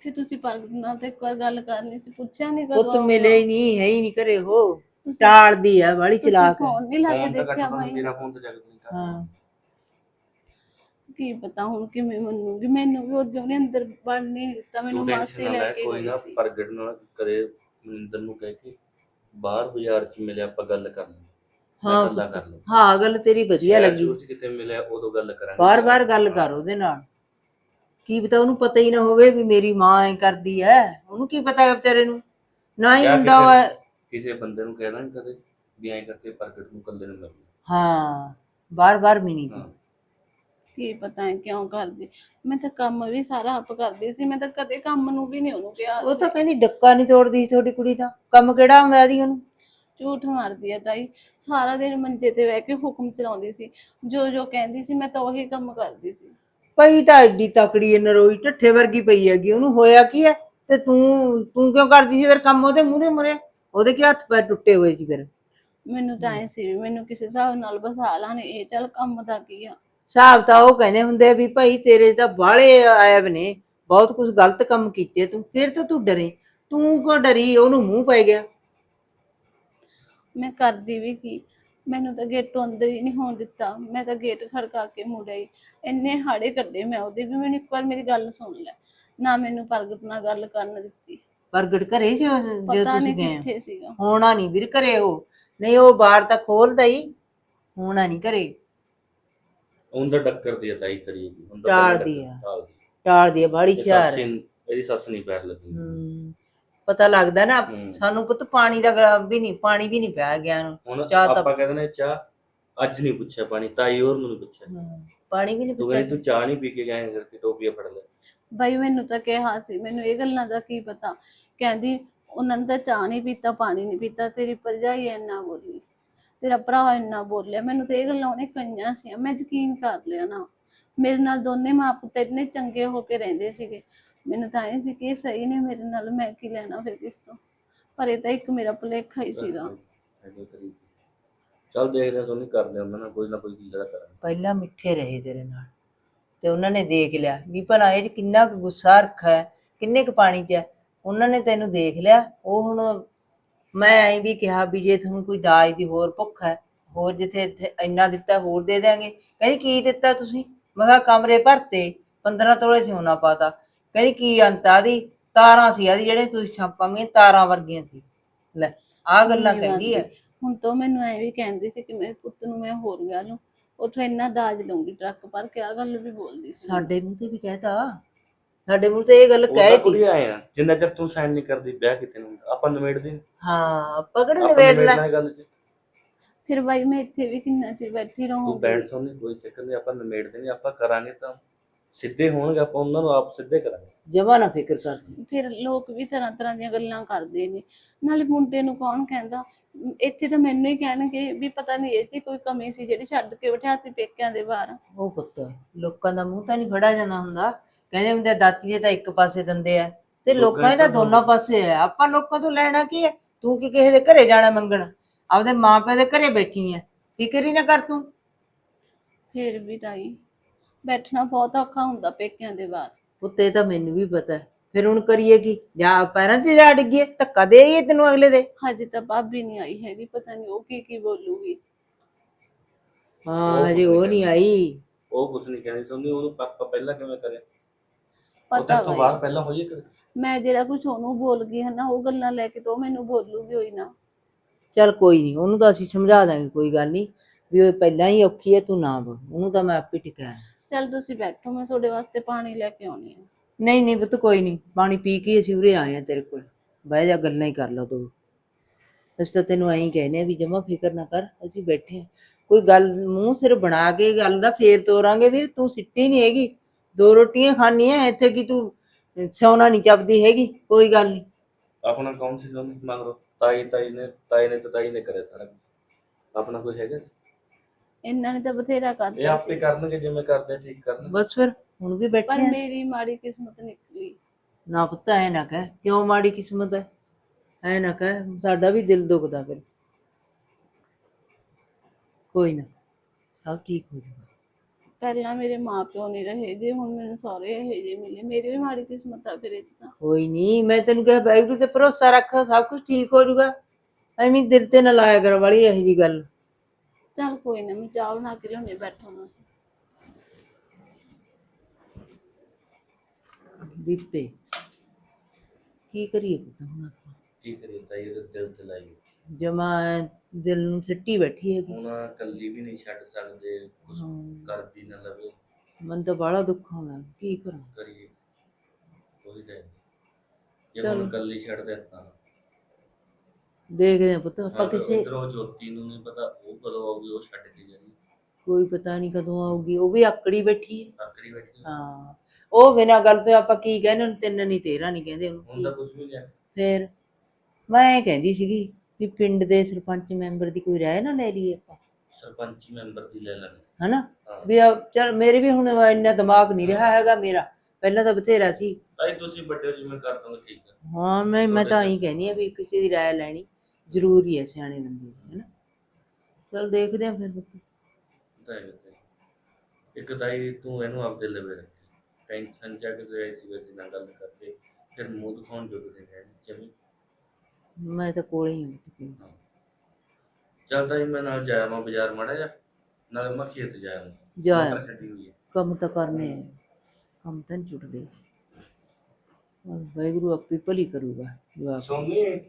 [SPEAKER 7] ਫਿਰ ਤੁਸੀਂ ਪ੍ਰਗਟ ਨਾਲ ਤੇ ਇੱਕ ਵਾਰ ਗੱਲ ਕਰਨੀ ਸੀ ਪੁੱਛਿਆ ਨਹੀਂ
[SPEAKER 1] ਪੁੱਤ
[SPEAKER 7] ਕਦੋਂ
[SPEAKER 1] ਮਿਲੇ ਹੀ ਨਹੀਂ ਹੈ ਹੀ ਨਹੀਂ ਘਰੇ ਉਹ। ਟਾਲਦੀ ਆ ਬਾੜੀ ਚਲਾਕ ਹੈ
[SPEAKER 7] ਫੋਨ ਨਹੀਂ ਲਾ ਕੇ ਦੇਖਿਆ ਬਾਈ
[SPEAKER 3] ਮੇਰਾ ਫੋਨ ਤਾਂ ਜਗਦਾ ਨਹੀਂ ਕਰਦਾ।
[SPEAKER 1] ਹਾਂ।
[SPEAKER 7] ਕੀ ਪਤਾ ਹੁਣ ਕਿਵੇਂ ਮੰਨੂਗੀ? ਮੈਨੂੰ ਵੀ ਉਹਦੇ ਉਹਨੇ ਅੰਦਰ ਵੜਨ ਨਹੀਂ ਦਿੱਤਾ ਮੈਨੂੰ
[SPEAKER 3] ਤੂੰ
[SPEAKER 7] ਮਾਸੀ
[SPEAKER 3] ਟੈਨਸ਼ਨ ਨਾ
[SPEAKER 7] ਲੈ
[SPEAKER 3] ਲੈ
[SPEAKER 7] ਕੇ
[SPEAKER 3] ਕੋਈ
[SPEAKER 7] ਗਈ
[SPEAKER 3] ਨਾ
[SPEAKER 7] ਸੀ।
[SPEAKER 3] ਪ੍ਰਗਟ ਨਾਲ ਕਰੇ ਮਨਿੰਦਰ ਨੂੰ ਕਹਿ ਕੇ ਬਾਹਰ ਬਾਜ਼ਾਰ 'ਚ ਮਿਲਿਆ ਆਪਾਂ ਗੱਲ ਕਰ ਲਈ
[SPEAKER 1] ਹਾਂ
[SPEAKER 3] ਗੱਲਾਂ। ਕਰ
[SPEAKER 1] ਹਾਂ ਗੱਲ ਤੇਰੀ ਵਧੀਆ
[SPEAKER 3] ਸ਼ਹਿਰ
[SPEAKER 1] ਲੱਗੀ।
[SPEAKER 3] ਸ਼ੂਰ 'ਚ ਕਿਤੇ ਮਿਲਿਆ ਉਦੋਂ ਗੱਲ ਕਰਾਂਗੇ।
[SPEAKER 1] ਬਾਰ-ਬਾਰ ਗੱਲ ਕਰ ਉਹਦੇ ਨਾਲ। ਕੀ ਪਤਾ ਉਹਨੂੰ ਪਤਾ ਹੀ ਨਾ ਹੋਵੇ ਵੀ ਮੇਰੀ ਮਾਂ ਐ ਕਰਦੀ ਐ। ਉਹਨੂੰ ਕੀ ਪਤਾ ਹੈ ਵਿਚਾਰੇ ਨੂੰ? ਨਾ ਹੀ ਮੁੰਡਾ
[SPEAKER 3] ਕਿਸੇ-
[SPEAKER 1] ਹੋਇਆ।
[SPEAKER 3] ਕਿਸੇ ਬੰਦੇ ਨੂੰ ਕਹਿ ਦਾਂਗੇ ਕਦੇ ਵੀ ਐਂ ਕਰਕੇ ਪ੍ਰਗਟ ਨੂੰ ਕੱਲੇ ਨੂੰ ਮਿਲਣਾ।
[SPEAKER 1] ਹਾਂ ਬਾਰ-ਬਾਰ ਵੀ ਨਹੀਂ।
[SPEAKER 3] ਹਾਂ।
[SPEAKER 7] ਕੀ ਪਤਾ ਹੈ ਕਿਉਂ ਕਰਦੀ। ਮੈਂ ਤਾਂ ਕੰਮ ਵੀ ਸਾਰਾ ਆਪ ਕਰਦੀ ਸੀ ਮੈਂ ਤਾਂ ਕਦੇ ਕੰਮ ਨੂੰ ਵੀ ਨਹੀਂ ਉਹਨੂੰ ਕਿਹਾ
[SPEAKER 1] ਉਹ ਤਾਂ ਕਹਿੰਦੀ ਡੱਕਾ ਨਹੀਂ ਤੋੜਦੀ ਸੀ ਤੁਹਾਡੀ ਕੁੜੀ ਦਾ ਕੰਮ ਕਿਹੜਾ ਆਉਂਦਾ ਇਹਦੀ ਉਹਨੂੰ?
[SPEAKER 7] ਝੂਠ ਮਾਰਦੀ ਆ ਤਾਈ। ਸਾਰਾ ਦਿਨ ਮੰਜੇ ਤੇ ਬਹਿ ਕੇ ਹੁਕਮ ਚਲਾਉਂਦੀ ਸੀ। ਜੋ ਜੋ ਕਹਿੰਦੀ ਸੀ ਮੈਂ ਤਾਂ ਉਹੀ ਕੰਮ ਕਰਦੀ ਸੀ।
[SPEAKER 1] ਪਈ ਤਾਂ ਐਡੀ ਤਕੜੀ ਐ ਨਰੋਈ ਢੱਠੇ ਵਰਗੀ ਪਈ ਹੈਗੀ ਉਹਨੂੰ ਹੋਇਆ ਕੀ ਐ ਤੇ ਤੂੰ ਤੂੰ ਕਿਉਂ ਕਰਦੀ ਸੀ ਫਿਰ ਕੰਮ ਉਹਦੇ ਮੂਹਰੇ ਮੁਰੇ? ਉਹਦੇ ਕੀ ਹੱਥ ਪੈਰ ਟੁੱਟੇ ਹੋਏ ਸੀ ਫਿਰ?
[SPEAKER 7] ਮੈਨੂੰ ਤਾਂ ਐ ਸੀ ਵੀ ਮੈਨੂੰ ਕਿਸੇ ਹਿਸਾਬ ਨਾਲ ਬਸਾ ਲਾਣੇ ਇਹ ਚੱਲ ਕੰਮ ਦਾ ਕੀ ਆ?
[SPEAKER 1] ਹਿਸਾਬ ਤਾਂ ਉਹ ਕਹਿੰਦੇ ਹੁੰਦੇ ਆ ਵੀ ਭਾਈ ਤੇਰੇ ਤਾਂ ਬਾਹਲੇ ਆਇਬ ਨੇ ਬਹੁਤ ਕੁਝ ਗਲਤ ਕੰਮ ਕੀਤੇ ਤੂੰ ਫਿਰ ਤਾਂ ਤੂੰ ਡਰੇ ਤੂੰ ਕਿਉਂ ਡਰੀ ਉਹਨੂੰ ਮੂੰਹ ਪੈ ਗਿਆ।
[SPEAKER 7] ਮੈਂ ਕਰਦੀ ਵੀ ਕੀ ਮੈਨੂੰ ਤਾਂ ਗੇਟ ਤੋਂ ਅੰਦਰ ਹੀ ਨਹੀਂ ਹੋਣ ਦਿੱਤਾ ਮੈਂ ਤਾਂ ਗੇਟ ਖੜਕਾ ਕੇ ਮੁੜ ਆਈ ਇੰਨੇ ਹਾੜੇ ਕੱਢੇ ਮੈਂ ਉਹਦੇ ਵੀ ਮੈਨੂੰ ਇੱਕ ਵਾਰ ਮੇਰੀ ਗੱਲ ਸੁਣ ਲੈ ਨਾ ਮੈਨੂੰ ਪ੍ਰਗਟ ਨਾਲ ਗੱਲ ਕਰਨ ਦਿੱਤੀ।
[SPEAKER 1] ਪ੍ਰਗਟ ਘਰੇ ਜਦੋਂ
[SPEAKER 7] ਪਤਾ
[SPEAKER 1] ਤੁਸੀਂ
[SPEAKER 7] ਨਹੀਂ
[SPEAKER 1] ਗਏ
[SPEAKER 7] ਕਿੱਥੇ ਸੀਗਾ।
[SPEAKER 1] ਹੋਣਾ ਨਹੀਂ ਵੀਰ ਘਰੇ ਉਹ ਨਹੀਂ ਉਹ ਬਾਹਰ ਤਾਂ ਖੋਲਦਾ ਹੀ ਹੋਣਾ ਨਹੀਂ ਘਰੇ।
[SPEAKER 3] ਉਹਦਾ ਡੱਕਰ ਦੀ ਤਾਈ ਕਰੀਏਗੀ ਹੁੰਦਾ
[SPEAKER 1] ਟਾਲਦੀ ਆ। ਟਾਲਦੀ ਆ ਬਾੜੀ ਹੁਸ਼ਿਆਰ ਹੈ।
[SPEAKER 3] ਇਹਦੀ ਸੱਸ ਨਹੀਂ ਪੈਰ ਲੱਗੀ।
[SPEAKER 1] ਪਤਾ ਲੱਗਦਾ ਨਾ। ਸਾਨੂੰ ਪੁੱਤ ਪਾਣੀ ਦਾ ਗਲਾ ਵੀ ਨਹੀਂ ਪਾਣੀ ਵੀ ਨਹੀਂ ਪਿਆ ਗਿਆ ਨੂੰ
[SPEAKER 3] ਹੁਣ
[SPEAKER 1] ਚਾਹ ਤਾਂ-
[SPEAKER 3] ਆਪਾਂ ਕਹਿੰਦੇ ਨੇ ਚਾਹ ਅੱਜ ਨਹੀਂ ਪੁੱਛਿਆ ਪਾਣੀ ਤਾਈ ਹੋਰ ਨੂੰ ਨਹੀਂ ਪੁੱਛਿਆ।
[SPEAKER 1] ਪਾਣੀ ਵੀ ਨਹੀਂ
[SPEAKER 3] ਤੂੰ
[SPEAKER 1] ਪੁੱਛਿਆ।
[SPEAKER 3] ਤੂੰ ਚਾਹ ਨਹੀਂ ਪੀ ਕੇ ਗਏ ਕਰਕੇ ਟੋਪੀਆਂ ਫੜ ਲੈ।
[SPEAKER 7] ਬਾਈ ਮੈਨੂੰ ਤਾਂ ਕਿਹਾ ਸੀ ਮੈਨੂੰ ਇਹ ਗੱਲਾਂ ਦਾ ਕੀ ਪਤਾ। ਕਹਿੰਦੀ ਉਹਨਾਂ ਨੇ ਤਾਂ ਚਾਹ ਨਹੀਂ ਪੀਤਾ ਪਾਣੀ ਨਹੀਂ ਪੀਤਾ ਤੇਰੀ ਭਰਜਾਈ ਇੰਨਾ ਬੋਲੀ। ਤੇਰਾ ਭਰਾ ਇੰਨਾ ਬੋਲਿਆ ਮੈਨੂੰ ਤੇ ਇਹ ਗੱਲਾਂ ਉਹਨੇ ਕਹੀਆਂ ਸੀ ਮੈਂ ਯਕੀਨ ਕਰ ਲਿਆ ਨਾ। ਮੇਰੇ ਨਾਲ ਦੋਨੇ ਮਾਂ ਪੁੱਤ ਇੰਨੇ ਚੰਗੇ ਹੋ ਕੇ ਰਹਿੰਦੇ ਸੀਗੇ। ਮੈਨੂੰ ਤਾਂ ਇਹ ਸੀ ਕਿ ਇਹ ਸਹੀ ਨੇ ਮੇਰੇ ਨਾਲ ਮੈਂ ਕੀ ਲੈਣਾ ਫਿਰ ਕਿਸ ਤੋਂ? ਪਰ ਇਹ ਤਾਂ ਇੱਕ ਮੇਰਾ ਭੁਲੇਖਾ ਹੀ ਸੀਗਾ।
[SPEAKER 3] ਚੱਲ ਦੇਖਦੇ ਹਾਂ ਸੋਨੀ ਕਰਦੇ ਉਹਨਾਂ ਨਾਲ ਕੋਈ ਨਾ ਕੋਈ ਹੀਲਾ ਕਰਾਂਗੇ।
[SPEAKER 1] ਪਹਿਲਾਂ ਮਿੱਠੇ ਰਹੇ ਤੇਰੇ ਨਾਲ। ਤੇ ਉਹਨਾਂ ਨੇ ਦੇਖ ਲਿਆ ਵੀ ਭਲਾ ਇਹ 'ਚ ਕਿੰਨਾ ਕੁ ਗੁੱਸਾ ਰੱਖਾ ਹੈ ਕਿੰਨੇ ਕੁ ਪਾਣੀ 'ਚ ਹੈ। ਉਹਨਾਂ ਨੇ ਤੈਨੂੰ ਦੇਖ ਲਿਆ ਉਹ ਹੁਣ ਮੈਂ ਐਂ ਵੀ ਕਿਹਾ ਵੀ ਜੇ ਤੁਹਾਨੂੰ ਕੋਈ ਦਾਜ ਦੀ ਹੋਰ ਭੁੱਖ ਹੈ ਹੋਰ ਜਿੱਥੇ ਇੱਥੇ ਇੰਨਾ ਦਿੱਤਾ ਹੋਰ ਦੇ ਦਿਆਂਗੇ। ਕਹਿੰਦੀ ਕੀ ਦਿੱਤਾ ਤੁਸੀਂ? ਮੈਂ ਕਿਹਾ ਕਮਰੇ ਭਰਤੇ 15 ਤੋਲੇ ਸੋਨਾ ਪਾਤਾ। ਕਹਿੰਦੀ ਕੀ ਅੰਤਾ ਦੀ ਤਾਰਾਂ ਸੀ ਆਦੀ ਜਿਹੜੇ ਤੁਸੀਂ ਛਾਪਾਂ ਮੇ ਤਾਰਾਂ ਵਰਗੀਆਂ ਸੀ। ਲੈ ਆ ਗੱਲਾਂ ਕਹਿੰਦੀ ਹੈ।
[SPEAKER 7] ਹੁਣ ਤਾਂ ਮੈਨੂੰ ਐ ਵੀ ਕਹਿੰਦੀ ਸੀ ਕਿ ਮੇਰੇ ਪੁੱਤ ਨੂੰ ਮੈਂ ਹੋਰ ਵਿਆਹ ਲੂੰ ਉਥੋਂ ਇੰਨਾ ਦਾਜ ਲਊਂਗੀ ਟਰੱਕ ਭਰ ਕੇ ਆ ਗੱਲ ਵੀ ਬੋਲਦੀ ਸੀ।
[SPEAKER 1] ਸਾਡੇ ਮੂੰਹ ਤੇ ਵੀ ਕਹਿਤਾ। ਸਾਡੇ ਮੂੰਹ ਤੇ ਇਹ ਗੱਲ ਕਹਿ
[SPEAKER 3] ਤਾਂ ਆਏ ਆ। ਜਿੰਨਾ ਚਿਰ ਤੂੰ ਸਾਈਨ ਨਹੀਂ ਕਰਦੀ ਵਿਆਹ ਕਿਤੇ ਨੂੰ। ਆਪਾਂ ਨਿਬੇੜਦੇ ਹਾਂ।
[SPEAKER 1] ਹਾਂ ਪਕੜ
[SPEAKER 3] ਆਪਾਂ ਨਿਬੇੜਨਾ? ਗੱਲ ਚ।
[SPEAKER 7] ਫਿਰ ਬਾਈ ਮੈਂ ਇੱਥੇ ਵੀ ਕਿੰਨਾ ਚਿਰ ਬੈਠੀ
[SPEAKER 3] ਤੂੰ
[SPEAKER 7] ਰਹੂੰਗੀ
[SPEAKER 3] ਬੈਠ ਸੋਨੀ ਕੋਈ ਚੱਕਰ ਨਹੀਂ ਆਪਾਂ ਨਿਬੇੜਦੇ ਨਹੀਂ ਆਪਾਂ ਕਰਾਂਗੇ ਤਾਂ। ਸਿੱਧੇ ਹੋਣਗੇ ਆਪਾਂ ਉਹਨਾਂ ਨੂੰ ਆਪ ਸਿੱਧੇ ਕਰਾਂਗੇ।
[SPEAKER 1] ਜਮਾ ਨਾ ਫਿਕਰ ਕਰ।
[SPEAKER 7] ਫਿਰ ਲੋਕ ਵੀ ਤਰ੍ਹਾਂ ਤਰ੍ਹਾਂ ਦੀਆਂ ਗੱਲਾਂ ਕਰਦੇ ਨੇ। ਨਾਲੇ ਮੁੰਡੇ ਨੂੰ ਕੌਣ ਕਹਿੰਦਾ? ਅਮ ਇੱਥੇ ਤਾਂ ਮੈਨੂੰ ਹੀ ਕਹਿਣਗੇ ਵੀ ਪਤਾ ਨਹੀਂ ਇਹ 'ਚ ਕੋਈ ਕਮੀ ਸੀ ਜਿਹੜੀ ਛੱਡ ਕੇ ਬਿਠਾਤੀ ਪੇਕਿਆਂ ਦੇ ਬਾਹਰ।
[SPEAKER 1] ਉਹ ਪੁੱਤ ਲੋਕਾਂ ਦਾ ਮੂੰਹ ਤਾਂ ਨਹੀਂ ਫੜਾ ਜਾਂਦਾ ਹੁੰਦਾ। ਕਹਿੰਦੇ ਹੁੰਦੇ ਆ, ਦਾਤੀ ਦੇ ਤਾਂ ਇੱਕ ਪਾਸੇ ਦੰਦੇ ਆ। ਤੇ ਲੋਕਾਂ ਦੇ ਤਾਂ ਦੋਨਾਂ ਪਾਸੇ ਆ। ਆਪਾਂ ਲੋਕਾਂ ਤੋਂ ਲੈਣਾ ਕੀ ਹੈ ਤੂੰ ਕੀ ਕਿਸੇ ਦੇ ਘਰੇ ਜਾਣਾ ਮੰਗਣ? ਆਪਦੇ ਮਾਪੇ ਦੇ ਘਰੇ ਬੈਠੀ ਆ। ਫਿਕਰ ਹੀ ਨਾ ਕਰ ਤੂੰ।
[SPEAKER 7] ਫਿਰ ਵੀ ਤਾਈ ਬੈਠਣਾ ਬਹੁਤ ਔਖਾ ਹੁੰਦਾ ਪੇਕਿਆਂ ਦੇ ਬਾਹਰ
[SPEAKER 1] ਪੁੱਤ ਤਾਂ ਮੈਨੂੰ ਵੀ ਪਤਾ ਹੈ। ਫਿਰ ਹੁਣ ਕਰੀਏ ਕੀ? ਜਾਂ ਪੈਰਾਂ 'ਚ ਜਾ ਡਿੱਗੀਏ ਧੱਕਾ ਦੇਈਏ ਤੈਨੂੰ ਅਗਲੇ ਦੇ?
[SPEAKER 7] ਹਜੇ ਤਾਂ ਭਾਬੀ ਨਹੀਂ ਆਈ ਹੈਗੀ ਪਤਾ ਨਹੀਂ ਉਹ ਕੀ ਕੀ ਬੋਲੂਗੀ।
[SPEAKER 1] ਹਾਂ ਹਜੇ ਉਹ ਨਹੀਂ ਆਈ।
[SPEAKER 3] ਉਹ ਕੁਛ ਨਹੀਂ ਕਹਿੰਦੀ ਸੋਨੀ ਉਹਨੂੰ ਪਾਪਾ ਪਹਿਲਾਂ ਕਿਵੇਂ ਕਰਿਆ?
[SPEAKER 7] ਪਤਾ
[SPEAKER 3] ਤਾਂ ਤੋਂ ਬਾਅਦ ਪਹਿਲਾਂ ਹੋਈਏ ਕਰ
[SPEAKER 7] ਮੈਂ ਜਿਹੜਾ ਕੁਝ ਉਹਨੂੰ ਬੋਲ ਗਈ ਹੈ ਨਾ ਉਹ ਗੱਲਾਂ ਲੈ ਕੇ ਤਾਂ ਮੈਨੂੰ ਬੋਲੂਗੀ ਹੋਈ ਨਾ।
[SPEAKER 1] ਚੱਲ ਕੋਈ ਨਹੀਂ ਉਹਨੂੰ ਤਾਂ ਅਸੀਂ ਸਮਝਾ ਦਾਂਗੇ ਕੋਈ ਗੱਲ ਨਹੀਂ ਵੀ ਉਹ ਪਹਿਲਾਂ ਹੀ ਔਖੀ ਹੈ ਤੂੰ ਨਾ ਬੋਲ। ਉਹਨੂੰ ਤਾਂ ਮੈਂ ਆਪੇ ਟਿਕਾਇਆ
[SPEAKER 7] ਚੱਲ ਤੁਸੀਂ ਬੈਠੋ ਮੈਂ ਤੁਹਾਡੇ ਵਾਸਤੇ ਪਾਣੀ ਲੈ ਕੇ ਆਉਣੀ ਹੈ
[SPEAKER 1] ਨਹੀਂ ਨਹੀਂ ਪੁੱਤ ਕੋਈ ਨਹੀਂ ਪਾਣੀ ਪੀ ਕੇ ਹੀ ਅਸੀਂ ਉਰੇ ਆਏ ਆ ਤੇਰੇ ਕੋਲ। ਬਹਿ ਜਾ ਗੱਲਾਂ ਹੀ ਕਰ ਲਾ ਤੂੰ। ਅਸੀਂ ਤਾਂ ਤੈਨੂੰ ਐਂ ਕਹਿੰਦੇ ਆ ਵੀ ਜਮਾ ਫਿਕਰ ਨਾ ਕਰ ਅਸੀਂ ਬੈਠੇ ਆ ਕੋਈ ਗੱਲ ਮੂੰਹ ਸਿਰ ਬਣਾ ਕੇ ਗੱਲ ਦਾ ਫੇਰ ਤੋਰਾਂਗੇ ਵੀਰ ਤੂੰ ਸਿੱਟੀ ਨਹੀਂ ਹੈਗੀ। ਦੋ ਰੋਟੀਆਂ ਖਾਣੀਆਂ ਇੱਥੇ ਕੀ ਤੂੰ ਸੌਣਾ ਨਹੀਂ ਚੱਪਦੀ ਹੈਗੀ? ਕੋਈ ਗੱਲ ਨਹੀਂ
[SPEAKER 3] ਆਪਣਾ ਕੌਣ ਸੀ ਸੋਨੀ? ਮਗਰੋਂ ਤਾਈ ਤਾਈ ਨੇ ਤਾਈ ਨੇ ਤੇ ਤਾਈ ਨੇ ਕਰਿਆ ਸਾਰਾ ਕੁਛ। ਆਪਣਾ ਕੁਝ ਹੈਗਾ ਸੀ?
[SPEAKER 7] ਇਹਨਾਂ ਨੇ ਤਾਂ ਬਥੇਰਾ
[SPEAKER 3] ਇਹ
[SPEAKER 7] ਕਰਤਾ
[SPEAKER 3] ਆਪੇ
[SPEAKER 7] ਸੀ।
[SPEAKER 3] ਕਰਨਗੇ ਜਿਵੇਂ ਕਰਦੇ ਆ, ਠੀਕ ਕਰਨ
[SPEAKER 1] ਬਸ ਫਿਰ ਹੁਣ ਵੀ
[SPEAKER 7] ਪਰ
[SPEAKER 1] ਬੈਠੇ ਆ।
[SPEAKER 7] ਮੇਰੀ ਮਾੜੀ ਕਿਸਮਤ ਨਿਕਲੀ।
[SPEAKER 1] ਨਾ ਪੁੱਤ ਐ ਨਾ ਕਹਿ। ਕਿਉਂ ਮਾੜੀ ਕਿਸਮਤ ਹੈ ਐ ਨਾ ਕਹਿ ਸਾਡਾ ਵੀ ਦਿਲ ਦੁਖਦਾ ਫਿਰ। ਕੋਈ ਨਾ ਸਭ ਠੀਕ ਹੋ ਜਾਊਗਾ।
[SPEAKER 7] ਪਹਿਲਾਂ ਮੇਰੇ ਮਾਪਿਓ ਨਹੀਂ ਰਹੇ ਜੇ ਹੁਣ ਮੈਨੂੰ ਸਾਰੇ ਇਹੋ ਜਿਹੇ ਮਿਲੇ ਮੇਰੀ ਵੀ ਮਾੜੀ ਕਿਸਮਤ ਆ ਫਿਰ ਇਹ 'ਚ ਤਾਂ।
[SPEAKER 1] ਕੋਈ ਨਹੀਂ ਮੈਂ ਤੈਨੂੰ ਕਿਹਾ ਵਾਹਿਗੁਰੂ ਤੇ ਭਰੋਸਾ ਰੱਖ ਸਭ ਕੁਝ ਠੀਕ ਹੋ ਜਾਊਗਾ। ਐਵੇਂ ਦਿਲ ਤੇ ਨਾ ਲਾਇਆ ਕਰ ਵਾਲੀ ਇਹੋ ਜੀ ਗੱਲ।
[SPEAKER 7] ਚੱਲ ਕੋਈ ਨਾ ਮੈਂ ਚਾਹ ਬਣਾ ਕੇ ਲਿਆਉਣੀ ਬੈਠੋ ਤੁਸੀਂ।
[SPEAKER 1] ਦੀਪੇ ਕੀ ਕਰੀਏ ਪੁੱਤ ਹੁਣ ਆਪਾਂ?
[SPEAKER 3] ਕੀ ਕਰੀਏ ਤਾਈ ਇਹਦੇ ਦਿਲ ਤੇ ਲਾਈ।
[SPEAKER 1] ਜਮਾ ਦਿਲ ਨੂੰ ਸਿੱਟੀ ਬੈਠੀ ਹੈਗੀ।
[SPEAKER 3] ਹੁਣ ਕੱਲੀ ਵੀ ਨਹੀਂ ਛੱਡ ਸਕਦੇ ਕੁਝ
[SPEAKER 1] ਹਾਂ।
[SPEAKER 3] ਕਰਦੀ ਨਾ ਲਵੇ।
[SPEAKER 1] ਮਨ ਤਾਂ ਬੜਾ ਦੁੱਖ ਹੁੰਦਾ ਕੀ ਕਰਾਂ?
[SPEAKER 3] ਕਰੀਏ। ਉਹੀ ਤਾਂ ਹੈ। ਜੇ
[SPEAKER 1] ਚਲੋ।
[SPEAKER 3] ਹੁਣ ਕੱਲੀ ਛੱਡ ਦੇ ਤਾਂ।
[SPEAKER 1] ਦੇਖਦੇ ਆ ਪੁੱਤ ਆਪਾਂ ਕਿਸੇ
[SPEAKER 3] ਇਧਰੋਂ ਜੋਤੀ ਨੂੰ ਨਹੀਂ ਪਤਾ ਉਹ ਕਦੋਂ ਆਊਗੀ ਉਹ ਛੱਡ ਕੇ ਜਾਣੀ।
[SPEAKER 1] ਕੋਈ ਪਤਾ ਨਹੀਂ ਕਦੋਂ ਆਊਗੀ ਉਹ ਵੀ ਆਕੜੀ ਬੈਠੀ ਹੈ।
[SPEAKER 3] ਆਕੜੀ ਬੈਠੀ
[SPEAKER 1] ਹਾਂ। ਉਹ ਬਿਨਾਂ ਗੱਲ ਤੋਂ ਆਪਾਂ ਕੀ ਕਹਿੰਦੇ ਉਹਨੂੰ ਤਿੰਨ ਨਹੀਂ ਤੇਰਾ ਨਹੀਂ ਕਹਿੰਦੇ ਉਹਨੂੰ
[SPEAKER 3] ਹੁਣ ਤਾਂ ਕੁਝ ਵੀ ਨਹੀਂ
[SPEAKER 1] ਫੇਰ ਮੈਂ ਇਹ ਕਹਿੰਦੀ ਸੀਗੀ ਵੀ ਪਿੰਡ ਦੇ ਸਰਪੰਚ ਮੈਂਬਰ ਦੀ ਕੋਈ ਰਾਏ ਨਾ ਲੈ ਲਈਏ ਆਪਾਂ।
[SPEAKER 3] ਸਰਪੰਚੀ ਮੈਂਬਰ ਦੀ ਲੈ ਲੈਣੀ
[SPEAKER 1] ਹਨਾ?
[SPEAKER 3] ਹਾਂ।
[SPEAKER 1] ਵੀ ਆ ਚਲ ਮੇਰੇ ਵੀ ਹੁਣ ਇੰਨਾ ਦਿਮਾਗ ਨਹੀਂ ਰਿਹਾ ਹੈਗਾ ਮੇਰਾ। ਪਹਿਲਾਂ ਤਾਂ ਬਥੇਰਾ ਸੀ।
[SPEAKER 3] ਤਾਈ ਤੁਸੀਂ ਵੱਡੇ ਹੋ ਜਿਵੇਂ ਕਰ ਦੋਗੇ ਠੀਕ ਹੈ
[SPEAKER 1] ਹਾਂ ਮੈਂ ਮੈਂ ਤਾਂ ਇਹੀ ਕਹਿੰਦੀ ਆ ਵੀ ਕਿਸੇ ਦੀ ਰਾਏ ਲੈਣੀ ਜ਼ਰੂਰੀ ਹੈ ਸਿਆਣੇ ਬੰਦੇ ਦੀ ਹਨਾ? ਚਲ ਦੇਖਦੇ ਆ ਫਿਰ
[SPEAKER 3] ਤਾਂ ਹੈ ਤਾਈ। ਇੱਕ ਤਾਈ ਤੂੰ ਇਹਨੂੰ ਆਪਦੇ ਲਵੇ ਰੱਖ। ਟੈਨਸ਼ਨ ਚ ਕੇ ਜਾਈ ਸੀ ਵੈਸੇ ਨਾਲ ਗੱਲ ਕਰਕੇ ਫਿਰ ਮੂੰਹ ਦਿਖਾਉਣ ਜੋਗਦੇ ਰਹਿਣ ਜਮੀ
[SPEAKER 1] ਮੈਂ ਤਾਂ ਕੋਲੇ ਹੀ ਹਾਂ। ਕੋਈ।
[SPEAKER 3] ਚੱਲਦਾ ਹੀ ਮੈਂ ਨਾਲ ਜਾਇਆ ਮੈਂ ਬਾਜ਼ਾਰ ਮਾੜਾ ਜਾ ਨਾਲੇ ਮੈਂ ਖੇਤ ਜਾਇਆ ਮੈਂ
[SPEAKER 1] ਜਾ
[SPEAKER 3] ਮੋਟਰ ਛੱਡੀ ਹੋਈ ਹੈ।
[SPEAKER 1] ਕੰਮ ਤਾਂ ਕਰਨੇ ਆ। ਕੰਮ ਤਾਂ ਨਹੀਂ ਛੁੱਟਦੇ। ਵਾਹਿਗੁਰੂ ਆਪੇ ਭਲੀ ਕਰੂਗਾ।
[SPEAKER 5] ਸੋਨੀ